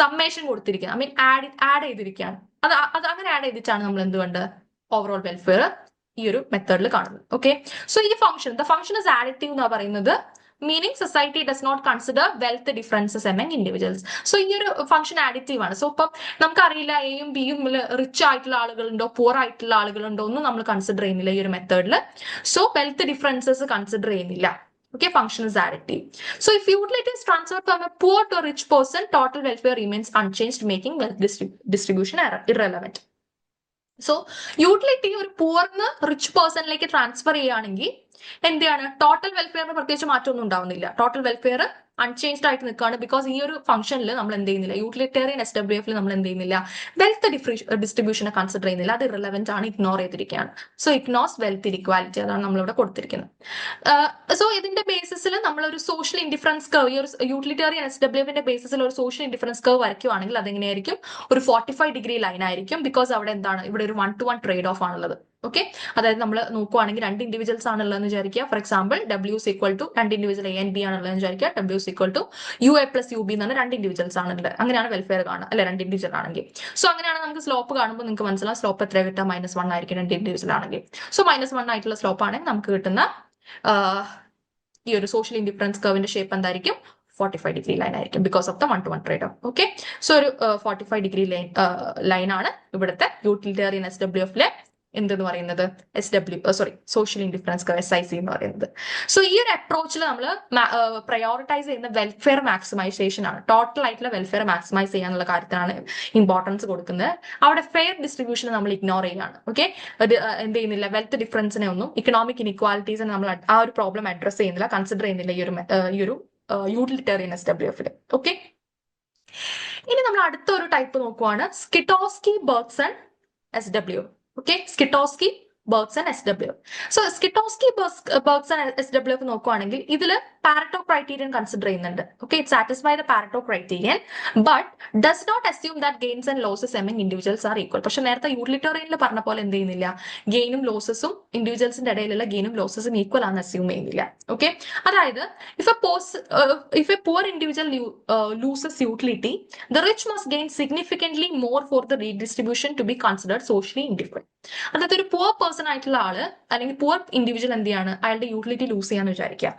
സമ്മേഷൻ കൊടുത്തിരിക്കുക ഐ മീൻ ആഡ് ആഡ് ചെയ്തിരിക്കുകയാണ്. അത് അത് അങ്ങനെ ആഡ് ചെയ്തിട്ടാണ് നമ്മൾ എന്തുകൊണ്ട് ഓവറോൾ വെൽഫെയർ ഈ ഒരു മെത്തേഡിൽ കാണുന്നത്. ഓക്കെ സോ ഈ function the function is additive എന്നാണ് പറയുന്നത് meaning society does not consider wealth differences among individuals so ഈ ഒരു ഫംഗ്ഷൻ ആഡിറ്റീവ് ആണ് സോ ഇപ്പം നമുക്കറിയില്ല എയും ബിയും റിച്ച് ആയിട്ടുള്ള ആളുകളുണ്ടോ പുവർ ആയിട്ടുള്ള ആളുകളുണ്ടോ ഒന്നും നമ്മൾ കൺസിഡർ ചെയ്യുന്നില്ല ഈ ഒരു മെത്തേഡിൽ സോ വെൽത്ത് ഡിഫറൻസസ് കൺസിഡർ ചെയ്യുന്നില്ല Okay, function is additive. So if utility is transferred from a poor to a rich person, total welfare remains unchanged, making wealth distrib- distribution. So utility ഒരു പൂർന്ന് rich പേഴ്സണിലേക്ക് transfer ചെയ്യുകയാണെങ്കിൽ എന്താണ്? Total വെൽഫെയറിന് പ്രത്യേകിച്ച് മാറ്റമൊന്നും ഉണ്ടാവുന്നില്ല. Total welfare unchanged ആയിട്ട് നിൽക്കുകയാണ്. Because ഈ ഒരു ഫംഗ്ഷനിൽ നമ്മൾ എന്ത് ചെയ്യുന്നില്ല. യൂട്ടിലിറ്റേറിയൻ എസ് ഡബ്ല്യു എഫിൽ നമ്മൾ എന്ത് ചെയ്യുന്നില്ല. വെൽത്ത് ഡിസ്ട്രിബ്യൂഷനെ കൺസിഡർ ചെയ്യുന്നില്ല. അത് റിലവന്റ് ആണ്. ഇഗ്നോർ ചെയ്തിരിക്കുകയാണ്. സോ ഇഗ്നോസ് വെൽത്ത് ഇക്വാലിറ്റി അതാണ് നമ്മളിവിടെ കൊടുത്തിരിക്കുന്നത്. സോ ഇതിന്റെ ബേസിസിൽ നമ്മൾ ഒരു സോഷ്യൽ ഇൻഡിഫറൻസ് കർവ് ഈ ഒരു യൂട്ടിലിറ്റേറിയൻ എസ് ഡബ്ല്യു എഫിന്റെ ബേസിസിൽ ഒരു സോഷ്യൽ ഇൻഡിഫറൻസ് കർവ് വരയ്ക്കുവാണെങ്കിൽ അതെങ്ങനെയായിരിക്കും? ഒരു ഫോർട്ടി ഫൈവ് ഡിഗ്രി ലൈൻ ആയിരിക്കും. ബിക്കോസ് അവിടെ എന്താണ്? ഇവിടെ ഒരു one to one trade off ആണുള്ളത്. ഓക്കെ അതായത് നമ്മൾ നോക്കുവാണെങ്കിൽ രണ്ട് ഇൻഡിവിജ്വൽസ് ആണുള്ളതെന്ന് വിചാരിക്കുക. For example W equal to രണ്ട് ഇൻഡിവിജ്വൽ എ ആൻഡ് ബി ആണുള്ളതെന്ന് വിചാരിക്കുക. W equal to U A plus U B എന്ന് പറഞ്ഞാൽ രണ്ട് ഇൻഡിവിജ്വൽസ് ആണുള്ളത്. അങ്ങനെയാണ് വെൽഫെയർ കാണുക. അല്ലെ? രണ്ട് ഇൻഡിവിജ്വൽ ആണെങ്കിൽ. സോ അങ്ങനെയാണ് നമുക്ക് സ്ലോപ്പ് കാണുമ്പോൾ നിങ്ങൾക്ക് മനസ്സിലാവും. സ്ലോപ്പ് എത്ര കിട്ടുക? മൈനസ് വൺ ആയിരിക്കും രണ്ട് ഇൻഡിവിജ്വൽ ആണെങ്കിൽ. സോ മൈനസ് വൺ ആയിട്ടുള്ള സ്ലോപ്പ് ആണെങ്കിൽ നമുക്ക് കിട്ടുന്ന ഈ ഒരു സോഷ്യൽ ഇൻഡിഫറൻസ് കർവിന്റെ ഷേപ്പ് എന്തായിരിക്കും? ഫോർട്ടി ഫൈവ് ഡിഗ്രി ലൈൻ ആയിരിക്കും because of the one to one trade off okay so ഒരു ഫോർട്ടി ഫൈവ് ഡിഗ്രി ലൈൻ ആണ് ഇവിടുത്തെ യൂട്ടിലിറ്റേറിയൻ എസ് ഡബ്ല്യു എഫിലെ എന്തെന്ന് പറയുന്നത്? S W sorry social indifference S I C എന്ന് പറയുന്നത്. സോ ഈ ഒരു അപ്രോച്ചിൽ നമ്മൾ പ്രയോറിറ്റൈസ് ചെയ്യുന്ന വെൽഫെയർ മാക്സിമൈസേഷൻ ആണ്. ടോട്ടൽ ആയിട്ടുള്ള വെൽഫെയർ മാക്സിമൈസ് ചെയ്യാനുള്ള കാര്യത്തിനാണ് ഇമ്പോർട്ടൻസ് കൊടുക്കുന്നത്. അവിടെ ഫെയർ ഡിസ്ട്രിബ്യൂഷൻ നമ്മൾ ഇഗ്നോർ ചെയ്യുകയാണ്. ഓക്കെ എന്ത് ചെയ്യുന്നില്ല വെൽത്ത് ഡിഫറൻസിനെ ഒന്നും ഇക്കണോമിക് ഇനിക്വാലിറ്റീസിനെ നമ്മൾ ആ ഒരു പ്രോബ്ലം അഡ്രസ് ചെയ്യുന്നില്ല കൺസിഡർ ചെയ്യുന്നില്ല ഈ ഒരു ഈ ഒരു യൂട്ടിലിറ്റേറിയൻ എസ് ഡബ്ല്യു എഫിൽ ഓക്കെ ഇനി നമ്മൾ അടുത്ത ഒരു ടൈപ്പ് നോക്കുവാണ് Scitovsky Bergson S W okay Scitovsky Bergson S W so Scitovsky Bergson S W ഒക്കെ നോക്കുവാണെങ്കിൽ ഇതിൽ പാരറ്റോ ക്രൈറ്റീരിയൻ കൺസിഡർ ചെയ്യുന്നുണ്ട്. Okay it satisfy the Pareto criterion but does not assume that gains and losses among individuals are equal പക്ഷെ നേരത്തെ യൂട്ടിലിറ്റോറിയനിൽ പറഞ്ഞ പോലെ എന്ത് ചെയ്യുന്നില്ല? ഗെയിനും ലോസസും ഇൻഡിവിജ്വൽസിന്റെ ഇടയിലുള്ള ഗെയിനും ലോസസും ഈക്വൽ ആണെന്ന് അസ്യൂം ചെയ്യുന്നില്ല. ഓക്കെ അതായത് if a pose if a poor individual loses utility the rich must gain significantly more for the redistribution to be considered socially indifferent അതായത് ഒരു പുവർ പേഴ്സൺ ആയിട്ടുള്ള ആൾ അല്ലെങ്കിൽ പുവർ ഇൻഡിവിജ്വൽ എന്ത് ചെയ്യാണ്? അയാളുടെ യൂട്ടിലിറ്റി ലൂസ് ചെയ്യാന്ന് വിചാരിക്കുക.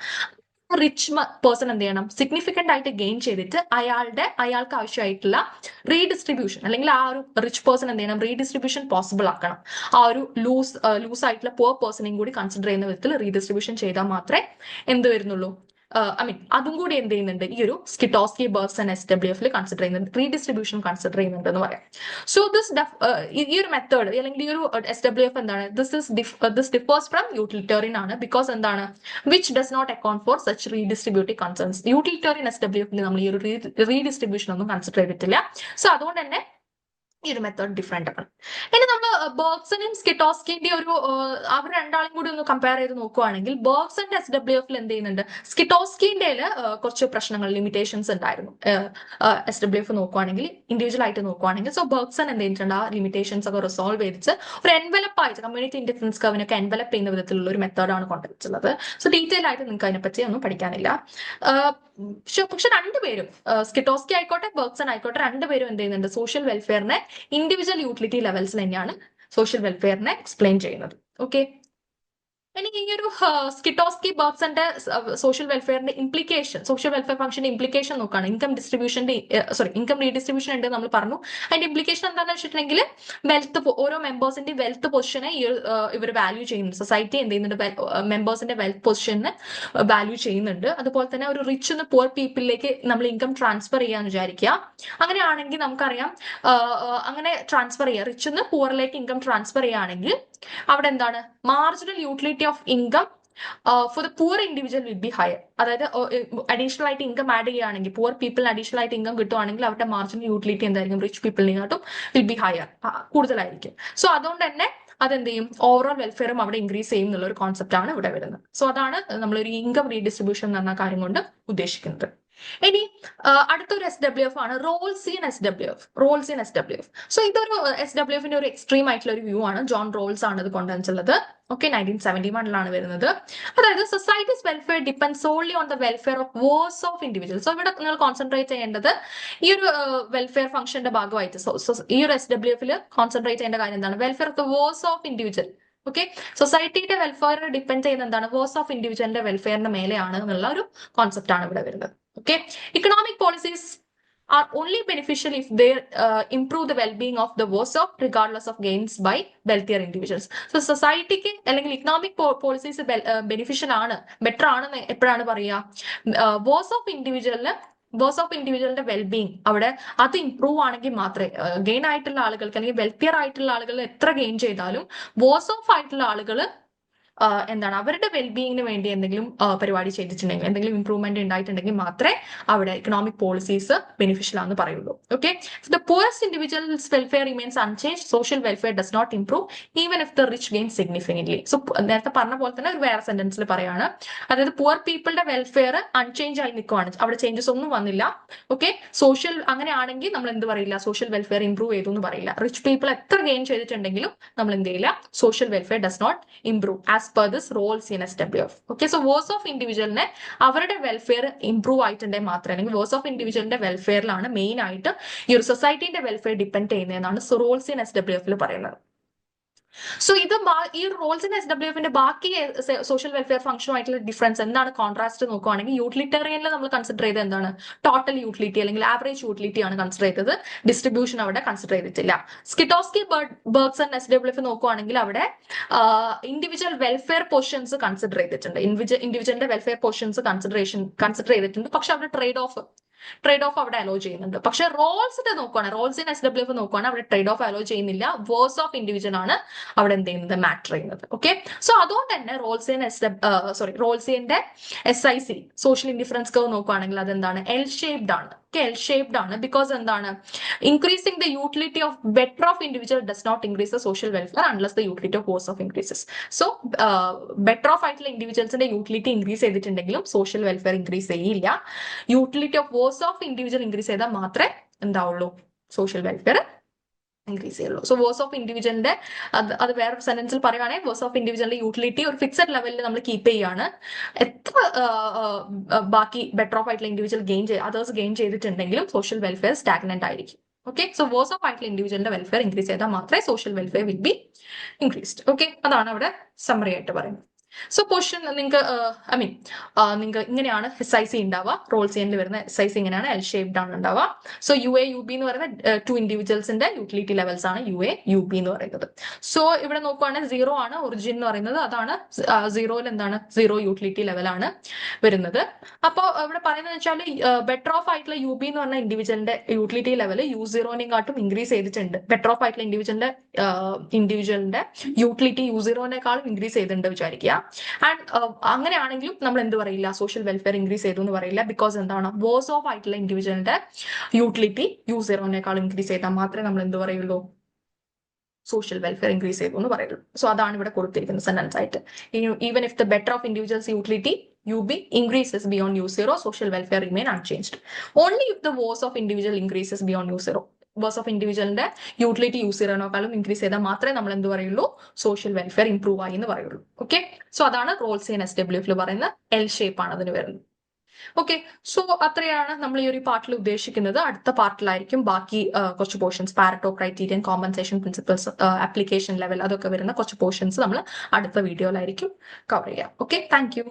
റിച്ച് പേഴ്സൺ എന്ത് ചെയ്യണം? സിഗ്നിഫിക്കന്റ് ആയിട്ട് ഗെയിൻ ചെയ്തിട്ട് അയാളുടെ അയാൾക്ക് ആവശ്യമായിട്ടുള്ള റീഡിസ്ട്രിബ്യൂഷൻ അല്ലെങ്കിൽ ആ ഒരു റിച്ച് പേഴ്സൺ എന്ത് ചെയ്യണം? റീഡിസ്ട്രിബ്യൂഷൻ പോസിബിൾ ആക്കണം. ആ ഒരു ലൂസ് ലൂസ് ആയിട്ടുള്ള പുവർ പേഴ്സണെയും കൂടി കൺസിഡർ ചെയ്യുന്ന വിധത്തിൽ റീഡിസ്ട്രിബ്യൂഷൻ ചെയ്താൽ മാത്രമേ എന്ത് വരുന്നുള്ളൂ? ഐ മീൻ അതും കൂടി എന്ത് ചെയ്യുന്നുണ്ട്? ഈ ഒരു Scitovsky Bergson and S W എഫിൽ കൺസിഡർ ചെയ്യുന്നുണ്ട്. റീഡിസ്ട്രിബ്യൂഷൻ കൺസിഡർ ചെയ്യുന്നുണ്ട് എന്ന് പറയാം സോ ദിസ് ഈ ഒരു മെത്തേഡ് അല്ലെങ്കിൽ ഈ ഒരു എസ് ഡബ്ല്യു എഫ് എന്താണ്? This is this differs from utilitarian ആണ്. ബിക്കോസ് എന്താണ്? Which does not account for such redistributive concerns utilitarian S W എഫിൽ നമ്മൾ ഈ ഒരു റീഡിസ്ട്രിബ്യൂഷൻ ഒന്നും കൺസിഡർ ചെയ്തിട്ടില്ല. സോ അതുകൊണ്ട് തന്നെ ഈ ഒരു മെത്തേഡ് ഡിഫറെന്റ് ആണ്. ഇനി നമ്മൾ ബോക്സനും സ്കിറ്റോസ്കിന്റെ ഒരു അവർ രണ്ടാളും കൂടി ഒന്ന് കമ്പയർ ചെയ്ത് നോക്കുവാണെങ്കിൽ ബോക്സന്റെ എസ് ഡബ്ല്യു എഫിൽ എന്ത് ചെയ്യുന്നുണ്ട്? സ്കിറ്റോസ്കിന്റെ കുറച്ച് പ്രശ്നങ്ങൾ ലിമിറ്റേഷൻസ് ഉണ്ടായിരുന്നു. എസ് ഡബ്ല്യു എഫ് നോക്കുവാണെങ്കിൽ ഇൻഡിവിജ്വൽ ആയിട്ട് നോക്കുവാണെങ്കിൽ സോ ബോക്സൺ എന്ത് ചെയ്തിട്ടുണ്ട്? ആ ലിമിറ്റേഷൻസ് ഒക്കെ റിസോൾവ് ചെയ്തിട്ട് ഒരു എൻവലപ്പ് ആയിട്ട് കമ്മ്യൂണിറ്റി ഇൻഡിഫറൻസ് കവിനൊക്കെ എൻവലപ്പ് ചെയ്യുന്ന വിധത്തിലുള്ള ഒരു മെത്തേഡാണ് കൊണ്ടുവച്ചിട്ടുള്ളത്. സോ ഡീറ്റെയിൽ ആയിട്ട് നിങ്ങൾക്ക് അതിനെപ്പറ്റി ഒന്നും പഠിക്കാനില്ല. പക്ഷെ രണ്ടുപേരും സ്കിറ്റോസ്കി ആയിക്കോട്ടെ ബർഗ്സൺ ആയിക്കോട്ടെ രണ്ടുപേരും എന്ത് ചെയ്യുന്നുണ്ട്? സോഷ്യൽ വെൽഫെയറിനെ ഇൻഡിവിജ്വൽ യൂട്ടിലിറ്റി ലെവൽസിൽ തന്നെയാണ് സോഷ്യൽ വെൽഫെയറിനെ എക്സ്പ്ലെയിൻ ചെയ്യുന്നത്. ഓക്കെ ഇനി ഈ ഒരു സ്കിറ്റോസ്കി ബോക്സിന്റെ സോഷ്യൽ വെൽഫെയറിന്റെ ഇംപ്ലിക്കേഷൻ സോഷ്യൽ വെൽഫെയർ ഫംഗ്ഷന്റെ ഇംപ്ലിക്കേഷൻ നോക്കുകയാണ്. ഇൻകം ഡിസ്ട്രിബ്യൂഷന്റെ സോറി ഇൻകം റീഡിസ്ട്രിബ്യൂഷൻ ഉണ്ട് നമ്മൾ പറഞ്ഞു. അതിന്റെ ഇംപ്ലിക്കേഷൻ എന്താണെന്ന് വെച്ചിട്ടുണ്ടെങ്കിൽ വെൽത്ത് ഓരോ മെമ്പേഴ്സിന്റെ വെൽത്ത് പൊസിഷനെ ഈ ഇവർ വാല്യൂ ചെയ്യുന്നു സൊസൈറ്റി എന്ത് ചെയ്യുന്നുണ്ട്? മെമ്പേഴ്സിന്റെ വെൽത്ത് പൊസിഷനെ വാല്യൂ ചെയ്യുന്നുണ്ട്. അതുപോലെ തന്നെ ഒരു റിച്ച് എന്ന് പുവർ പീപ്പിളിലേക്ക് നമ്മൾ ഇൻകം ട്രാൻസ്ഫർ ചെയ്യാന്ന് വിചാരിക്കുക. അങ്ങനെയാണെങ്കിൽ നമുക്കറിയാം അങ്ങനെ ട്രാൻസ്ഫർ ചെയ്യുക റിച്ച് എന്ന് പുവറിലേക്ക് ഇൻകം ട്രാൻസ്ഫർ ചെയ്യുകയാണെങ്കിൽ അവിടെ എന്താണ്? Marginal utility of income for the poor individual will be higher അതായത് അഡീഷണൽ ആയിട്ട് ഇൻകം ആഡ് ചെയ്യുകയാണെങ്കിൽ പൂർ പീപ്പിളിന് അഡീഷണൽ ആയിട്ട് ഇൻകം കിട്ടുവാണെങ്കിൽ അവരുടെ മാർജിനൽ യൂട്ടിലിറ്റി എന്തായിരിക്കും? റിച്ച് പീപ്പിളിനെക്കാട്ടും വിൽ ബി ഹയർ കൂടുതലായിരിക്കും. സോ അതുകൊണ്ട് തന്നെ അതെന്ത് ചെയ്യും? ഓവറോൾ വെൽഫെയറും അവിടെ ഇൻക്രീസ് ചെയ്യും എന്നുള്ള ഒരു കോൺസെപ്റ്റ് ആണ് ഇവിടെ വരുന്നത്. സോ അതാണ് നമ്മളൊരു ഇൻകം റീഡിസ്ട്രിബ്യൂഷൻ എന്ന് കാര്യം കൊണ്ട് ഉദ്ദേശിക്കുന്നത്. ഇനി അടുത്തൊരു എസ് ഡബ്ല്യു എഫ് ആണ്. Rawls in S W F Rawls in S W F so ഇതൊരു എസ് ഡബ്ല്യു എഫിന്റെ ഒരു എക്സ്ട്രീം ആയിട്ടുള്ള ഒരു വ്യൂ ആണ്. ജോൺ റോൾസ് ആണ് ഇത് കൊണ്ടുവന്നിട്ടുള്ളത്. ഓക്കെ നയന്റീൻ സെവന്റി വണ്ണിലാണ് വരുന്നത്. അതായത് societies welfare depend solely on the welfare of worse off individual so ഇവിടെ നിങ്ങൾ കോൺസെൻട്രേറ്റ് ചെയ്യേണ്ടത് ഈ ഒരു വെൽഫെയർ ഫംഗ്ഷന്റെ ഭാഗമായിട്ട്. സോ ഈ ഒരു എസ് ഡബ്ല്യു എഫിൽ കോൺസെൻട്രേറ്റ് ചെയ്യേണ്ട കാര്യം എന്താണ്? Welfare of the worse off individual okay സൊസൈറ്റിയുടെ വെൽഫെയർ ഡിപ്പെൻഡ് ചെയ്യുന്ന എന്താണ്? വേഴ്സ് ഓഫ് ഇൻഡിവിജ്വലിന്റെ വെൽഫെയറിന്റെ മേലെയാണ് എന്നുള്ള ഒരു കോൺസെപ്റ്റ് ആണ് ഇവിടെ വരുന്നത്. Okay economic policies are only beneficial if they uh, improve the well-being of the worse off regardless of gains individuals. So സൊസൈറ്റിക്ക് അല്ലെങ്കിൽ ഇക്കണോമിക് പോളിസീസ് ബെനിഫിഷ്യൽ ആണ് ബെറ്റർ ആണെന്ന് എപ്പോഴാണ് പറയുക വേഴ്സ് ഓഫ് ഇൻഡിവിജ്വലിന് വേഴ്സ് ഓഫ് ഇൻഡിവിജ്വലിന്റെ വെൽബീങ് അവിടെ അത് ഇംപ്രൂവ് ആണെങ്കിൽ മാത്രമേ ഗെയിൻ ആയിട്ടുള്ള ആളുകൾക്ക് അല്ലെങ്കിൽ വെൽത്തിയർ ആയിട്ടുള്ള ആളുകൾ എത്ര ഗെയിൻ ചെയ്താലും വേഴ്സ് ഓഫ് ആയിട്ടുള്ള ആളുകൾ എന്താണ് അവരുടെ വെൽബീയിങ്ങിന് വേണ്ടി എന്തെങ്കിലും പരിപാടി ചെയ്തിട്ടുണ്ടെങ്കിൽ എന്തെങ്കിലും ഇംപ്രൂവ്മെന്റ് ഉണ്ടായിട്ടുണ്ടെങ്കിൽ മാത്രമേ അവിടെ ഇക്കണോമിക് പോളിസീസ് ബെനിഫിഷ്യൽ ആണെന്ന് പറയുള്ളൂ. Okay the poorest individuals welfare remains unchanged social welfare does not improve even if the rich gain significantly so നേരത്തെ പറഞ്ഞ പോലെ തന്നെ ഒരു വേറെ സെന്റൻസിൽ പറയാണ്. അതായത് പുവർ പീപ്പിളുടെ വെൽഫെയർ അൺചേഞ്ച് ആയി നിൽക്കുവാണ്. അവിടെ ചേഞ്ചസ് ഒന്നും വന്നില്ല. ഓക്കെ സോഷ്യൽ അങ്ങനെയാണെങ്കിൽ നമ്മൾ എന്ത് പറയില്ല? സോഷ്യൽ വെൽഫെയർ ഇംപ്രൂവ് ചെയ്തു എന്ന് പറയില്ല. റിച്ച് പീപ്പിൾ എത്ര ഗെയിൻ ചെയ്തിട്ടുണ്ടെങ്കിലും നമ്മൾ എന്ത് ചെയ്യില്ല? Social welfare does not improve as per this Rawls in S W F okay so worse off ഇൻഡിവിജ്വലിനെ അവരുടെ വെൽഫെയർ ഇംപ്രൂവ് ആയിട്ടുണ്ടെങ്കിൽ മാത്രമേ അല്ലെങ്കിൽ വേഴ്സ് ഓഫ് ഇൻഡിവിജ്വലിന്റെ വെൽഫെയറിലാണ് മെയിൻ ആയിട്ട് ഈ ഒരു സൊസൈറ്റിന്റെ welfare depend ചെയ്യുന്നതെന്നാണ് so Rawls in S W എഫിൽ പറയുന്നത്. സോ ഇത് ഈ റോൾസ് ഇൻ എസ് ഡബ്ല്യു എഫിന്റെ ബാക്കി സോഷ്യൽ വെൽഫെയർ ഫംഗ്ഷനുമായിട്ടുള്ള ഡിഫറൻസ് എന്താണ് കോൺട്രാസ്റ്റ് നോക്കുവാണെങ്കിൽ യൂട്ടിലിറ്റേറിയനിൽ നമ്മൾ കൺസിഡർ ചെയ്തത് എന്താണ്? ടോട്ടൽ യൂട്ടിലിറ്റി അല്ലെങ്കിൽ ആവറേജ് യൂട്ടിലിറ്റി ആണ് കൺസിഡർ ചെയ്തത്. ഡിസ്ട്രിബ്യൂഷൻ അവിടെ കൺസിഡർ ചെയ്തിട്ടില്ല. Scitovsky Bergson and S W F നോക്കുവാണെങ്കിൽ അവിടെ ഇൻഡിവിജ്വൽ വെൽഫെയർ പൊസിഷൻസ് കൺസിഡർ ചെയ്തിട്ടുണ്ട്. ഇൻഡിവിജ്വലിന്റെ വെൽഫെയർ പൊസിഷൻസ് കൺസിഡറേഷൻ കൺസിഡർ ചെയ്തിട്ടുണ്ട്. പക്ഷെ അവിടെ ട്രേഡ് ഓഫ് ട്രേഡ് ഓഫ് അവിടെ അലോ ചെയ്യുന്നുണ്ട്. പക്ഷെ റോൾസിന്റെ നോക്കുവാണ് Rawls in S W F നോക്കുവാണ് അവിടെ ട്രേഡ് ഓഫ് അലോ ചെയ്യുന്നില്ല. വേഴ്സ് ഓഫ് ഇൻഡിവിജ്വൽ ആണ് അവിടെ എന്ത് ചെയ്യുന്നത്? മാറ്റർ ചെയ്യുന്നത്. ഓക്കെ സോ അതുകൊണ്ട് തന്നെ Rawls in S sorry റോൾസിന്റെ S I C social indifference curve നോക്കുവാണെങ്കിൽ അതെന്താണ്? എൽ ഷേപ്ഡ് ആണ്. എൽ ഷേപ്ഡ് ആണ്. ബിക്കോസ് എന്താണ്? Increasing the utility of better off individual does not increase the social welfare unless the utility of worse off increases so better off ആയിട്ടുള്ള ഇൻഡിവിജ്വൽസിന്റെ utility increase ചെയ്തിട്ടുണ്ടെങ്കിലും social welfare increase ചെയ്യില്ല. Utility of worse off individual increase ചെയ്താൽ മാത്രമേ എന്താവുള്ളൂ social welfare increase ചെയ്യുള്ളൂ. So worse off ഇൻഡിവിജ്വലിന്റെ അത് വേറെ സെന്റൻസിൽ പറയുകയാണെങ്കിൽ വേഴ്സ് ഓഫ് ഇൻഡിവിജ്വലിന്റെ യൂട്ടിലിറ്റി ഒരു ഫിക്സഡ് ലെവലിൽ നമ്മൾ കീപ്പ് ചെയ്യാണ് എത്ര ബാക്കി ബെറ്റർ ഓഫ് ആയിട്ടുള്ള ഇൻഡിവിജ്വൽ ഗെയിൻ അതേഴ്സ് ഗെയിൻ ചെയ്തിട്ടുണ്ടെങ്കിലും സോഷ്യൽ വെൽഫെയർ സ്റ്റാഗ്നന്റ് ആയിരിക്കും. ഓക്കെ സോ വേഴ്സ് ഓഫ് ആയിട്ടുള്ള ഇൻഡിവിജ്വലിന്റെ വെൽഫെയർ ഇൻക്രീസ് ചെയ്താൽ മാത്രമേ social welfare will be increased okay അതാണ് അവിടെ സമ്മറി ആയിട്ട് പറയുന്നത്. സോ ക്വസ്റ്റ്യൻ നിങ്ങൾക്ക് ഐ മീൻ നിങ്ങൾക്ക് ഇങ്ങനെയാണ് എസ് ഐ സി ഉണ്ടാവുക റോൾ സിയിൽ വരുന്ന എസ് ഐ സി ഇങ്ങനെയാണ് എൽ ഷേപ്ഡ് ആണ് ഉണ്ടാവുക so U A U B എന്ന് പറയുന്ന ടു ഇൻഡിവിജ്വൽസിന്റെ യൂട്ടിലിറ്റി ലെവൽസ് ആണ് യു എ യു ബി എന്ന് പറയുന്നത്. സോ ഇവിടെ നോക്കുവാണെങ്കിൽ സീറോ ആണ് ഒറിജിൻ എന്ന് പറയുന്നത്. അതാണ് സീറോയിൽ എന്താണ് സീറോ യൂട്ടിലിറ്റി ലെവൽ ആണ് വരുന്നത്. അപ്പോൾ ഇവിടെ പറയുന്നത് വെച്ചാൽ ബെറ്റർ ഓഫ് ആയിട്ടുള്ള യു ബി എന്ന് പറഞ്ഞ ഇൻഡിവിജ്വലിന്റെ യൂട്ടിലിറ്റി ലെവൽ യു സീറോനെക്കാട്ടും ഇൻക്രീസ് ചെയ്തിട്ടുണ്ട്. ബെറ്റർ ഓഫ് ആയിട്ടുള്ള ഇൻഡിവിജ്വലിന്റെ ഇൻഡിവിജ്വലിന്റെ യൂട്ടിലിറ്റി യു സീറോനേക്കാളും ഇൻക്രീസ് ചെയ്തിട്ടുണ്ട് വിചാരിക്കുക. ആൻഡ് അങ്ങനെയാണെങ്കിലും നമ്മൾ എന്ത് പറയില്ല സോഷ്യൽ വെൽഫെയർ ഇൻക്രീസ് ചെയ്തു എന്ന് പറയില്ല. ബിക്കോസ് എന്താണ്? വേഴ്സ് ഓഫ് ആയിട്ടുള്ള ഇൻഡിവിജ്വലിന്റെ യൂട്ടിലിറ്റി യൂസ് ചെയ്യുന്നതിനേക്കാൾ ഇൻക്രീസ് ചെയ്താൽ മാത്രമേ നമ്മൾ എന്ത് പറയുള്ളൂ? സോഷ്യൽ വെൽഫെയർ ഇൻക്രീസ് ചെയ്തു എന്ന് പറയുള്ളൂ. സോ അതാണ് ഇവിടെ കൊടുത്തിരിക്കുന്നത് സെന്റൻസ് ആയിട്ട്. Even if the better off individuals utility U B increases beyond U's zero social welfare remain unchanged only if the worse off individual increases beyond U's zero worse off ഇൻഡിവിജ്വലിന്റെ utility U's സീറോനേക്കാളും ഇൻക്രീസ് ചെയ്താൽ മാത്രമേ നമ്മൾ എന്ത് പറയുള്ളൂ? Social welfare improve ആയി എന്ന് പറയുള്ളൂ. ഓക്കെ സോ അതാണ് റോൾസ് ഇൻ എസ് ഡബ്ല്യു എഫിൽ പറയുന്ന എൽ ഷേപ്പ് ആണ് അതിന് വരുന്നത്. ഓക്കെ സോ അത്രയാണ് നമ്മൾ ഈ ഒരു പാർട്ടിൽ ഉദ്ദേശിക്കുന്നത്. അടുത്ത പാർട്ടിലായിരിക്കും ബാക്കി കുറച്ച് portions Pareto criterion compensation principles application level അതൊക്കെ വരുന്ന കുറച്ച് പോർഷൻസ് നമ്മൾ അടുത്ത വീഡിയോയിലായിരിക്കും കവർ ചെയ്യാം. Okay thank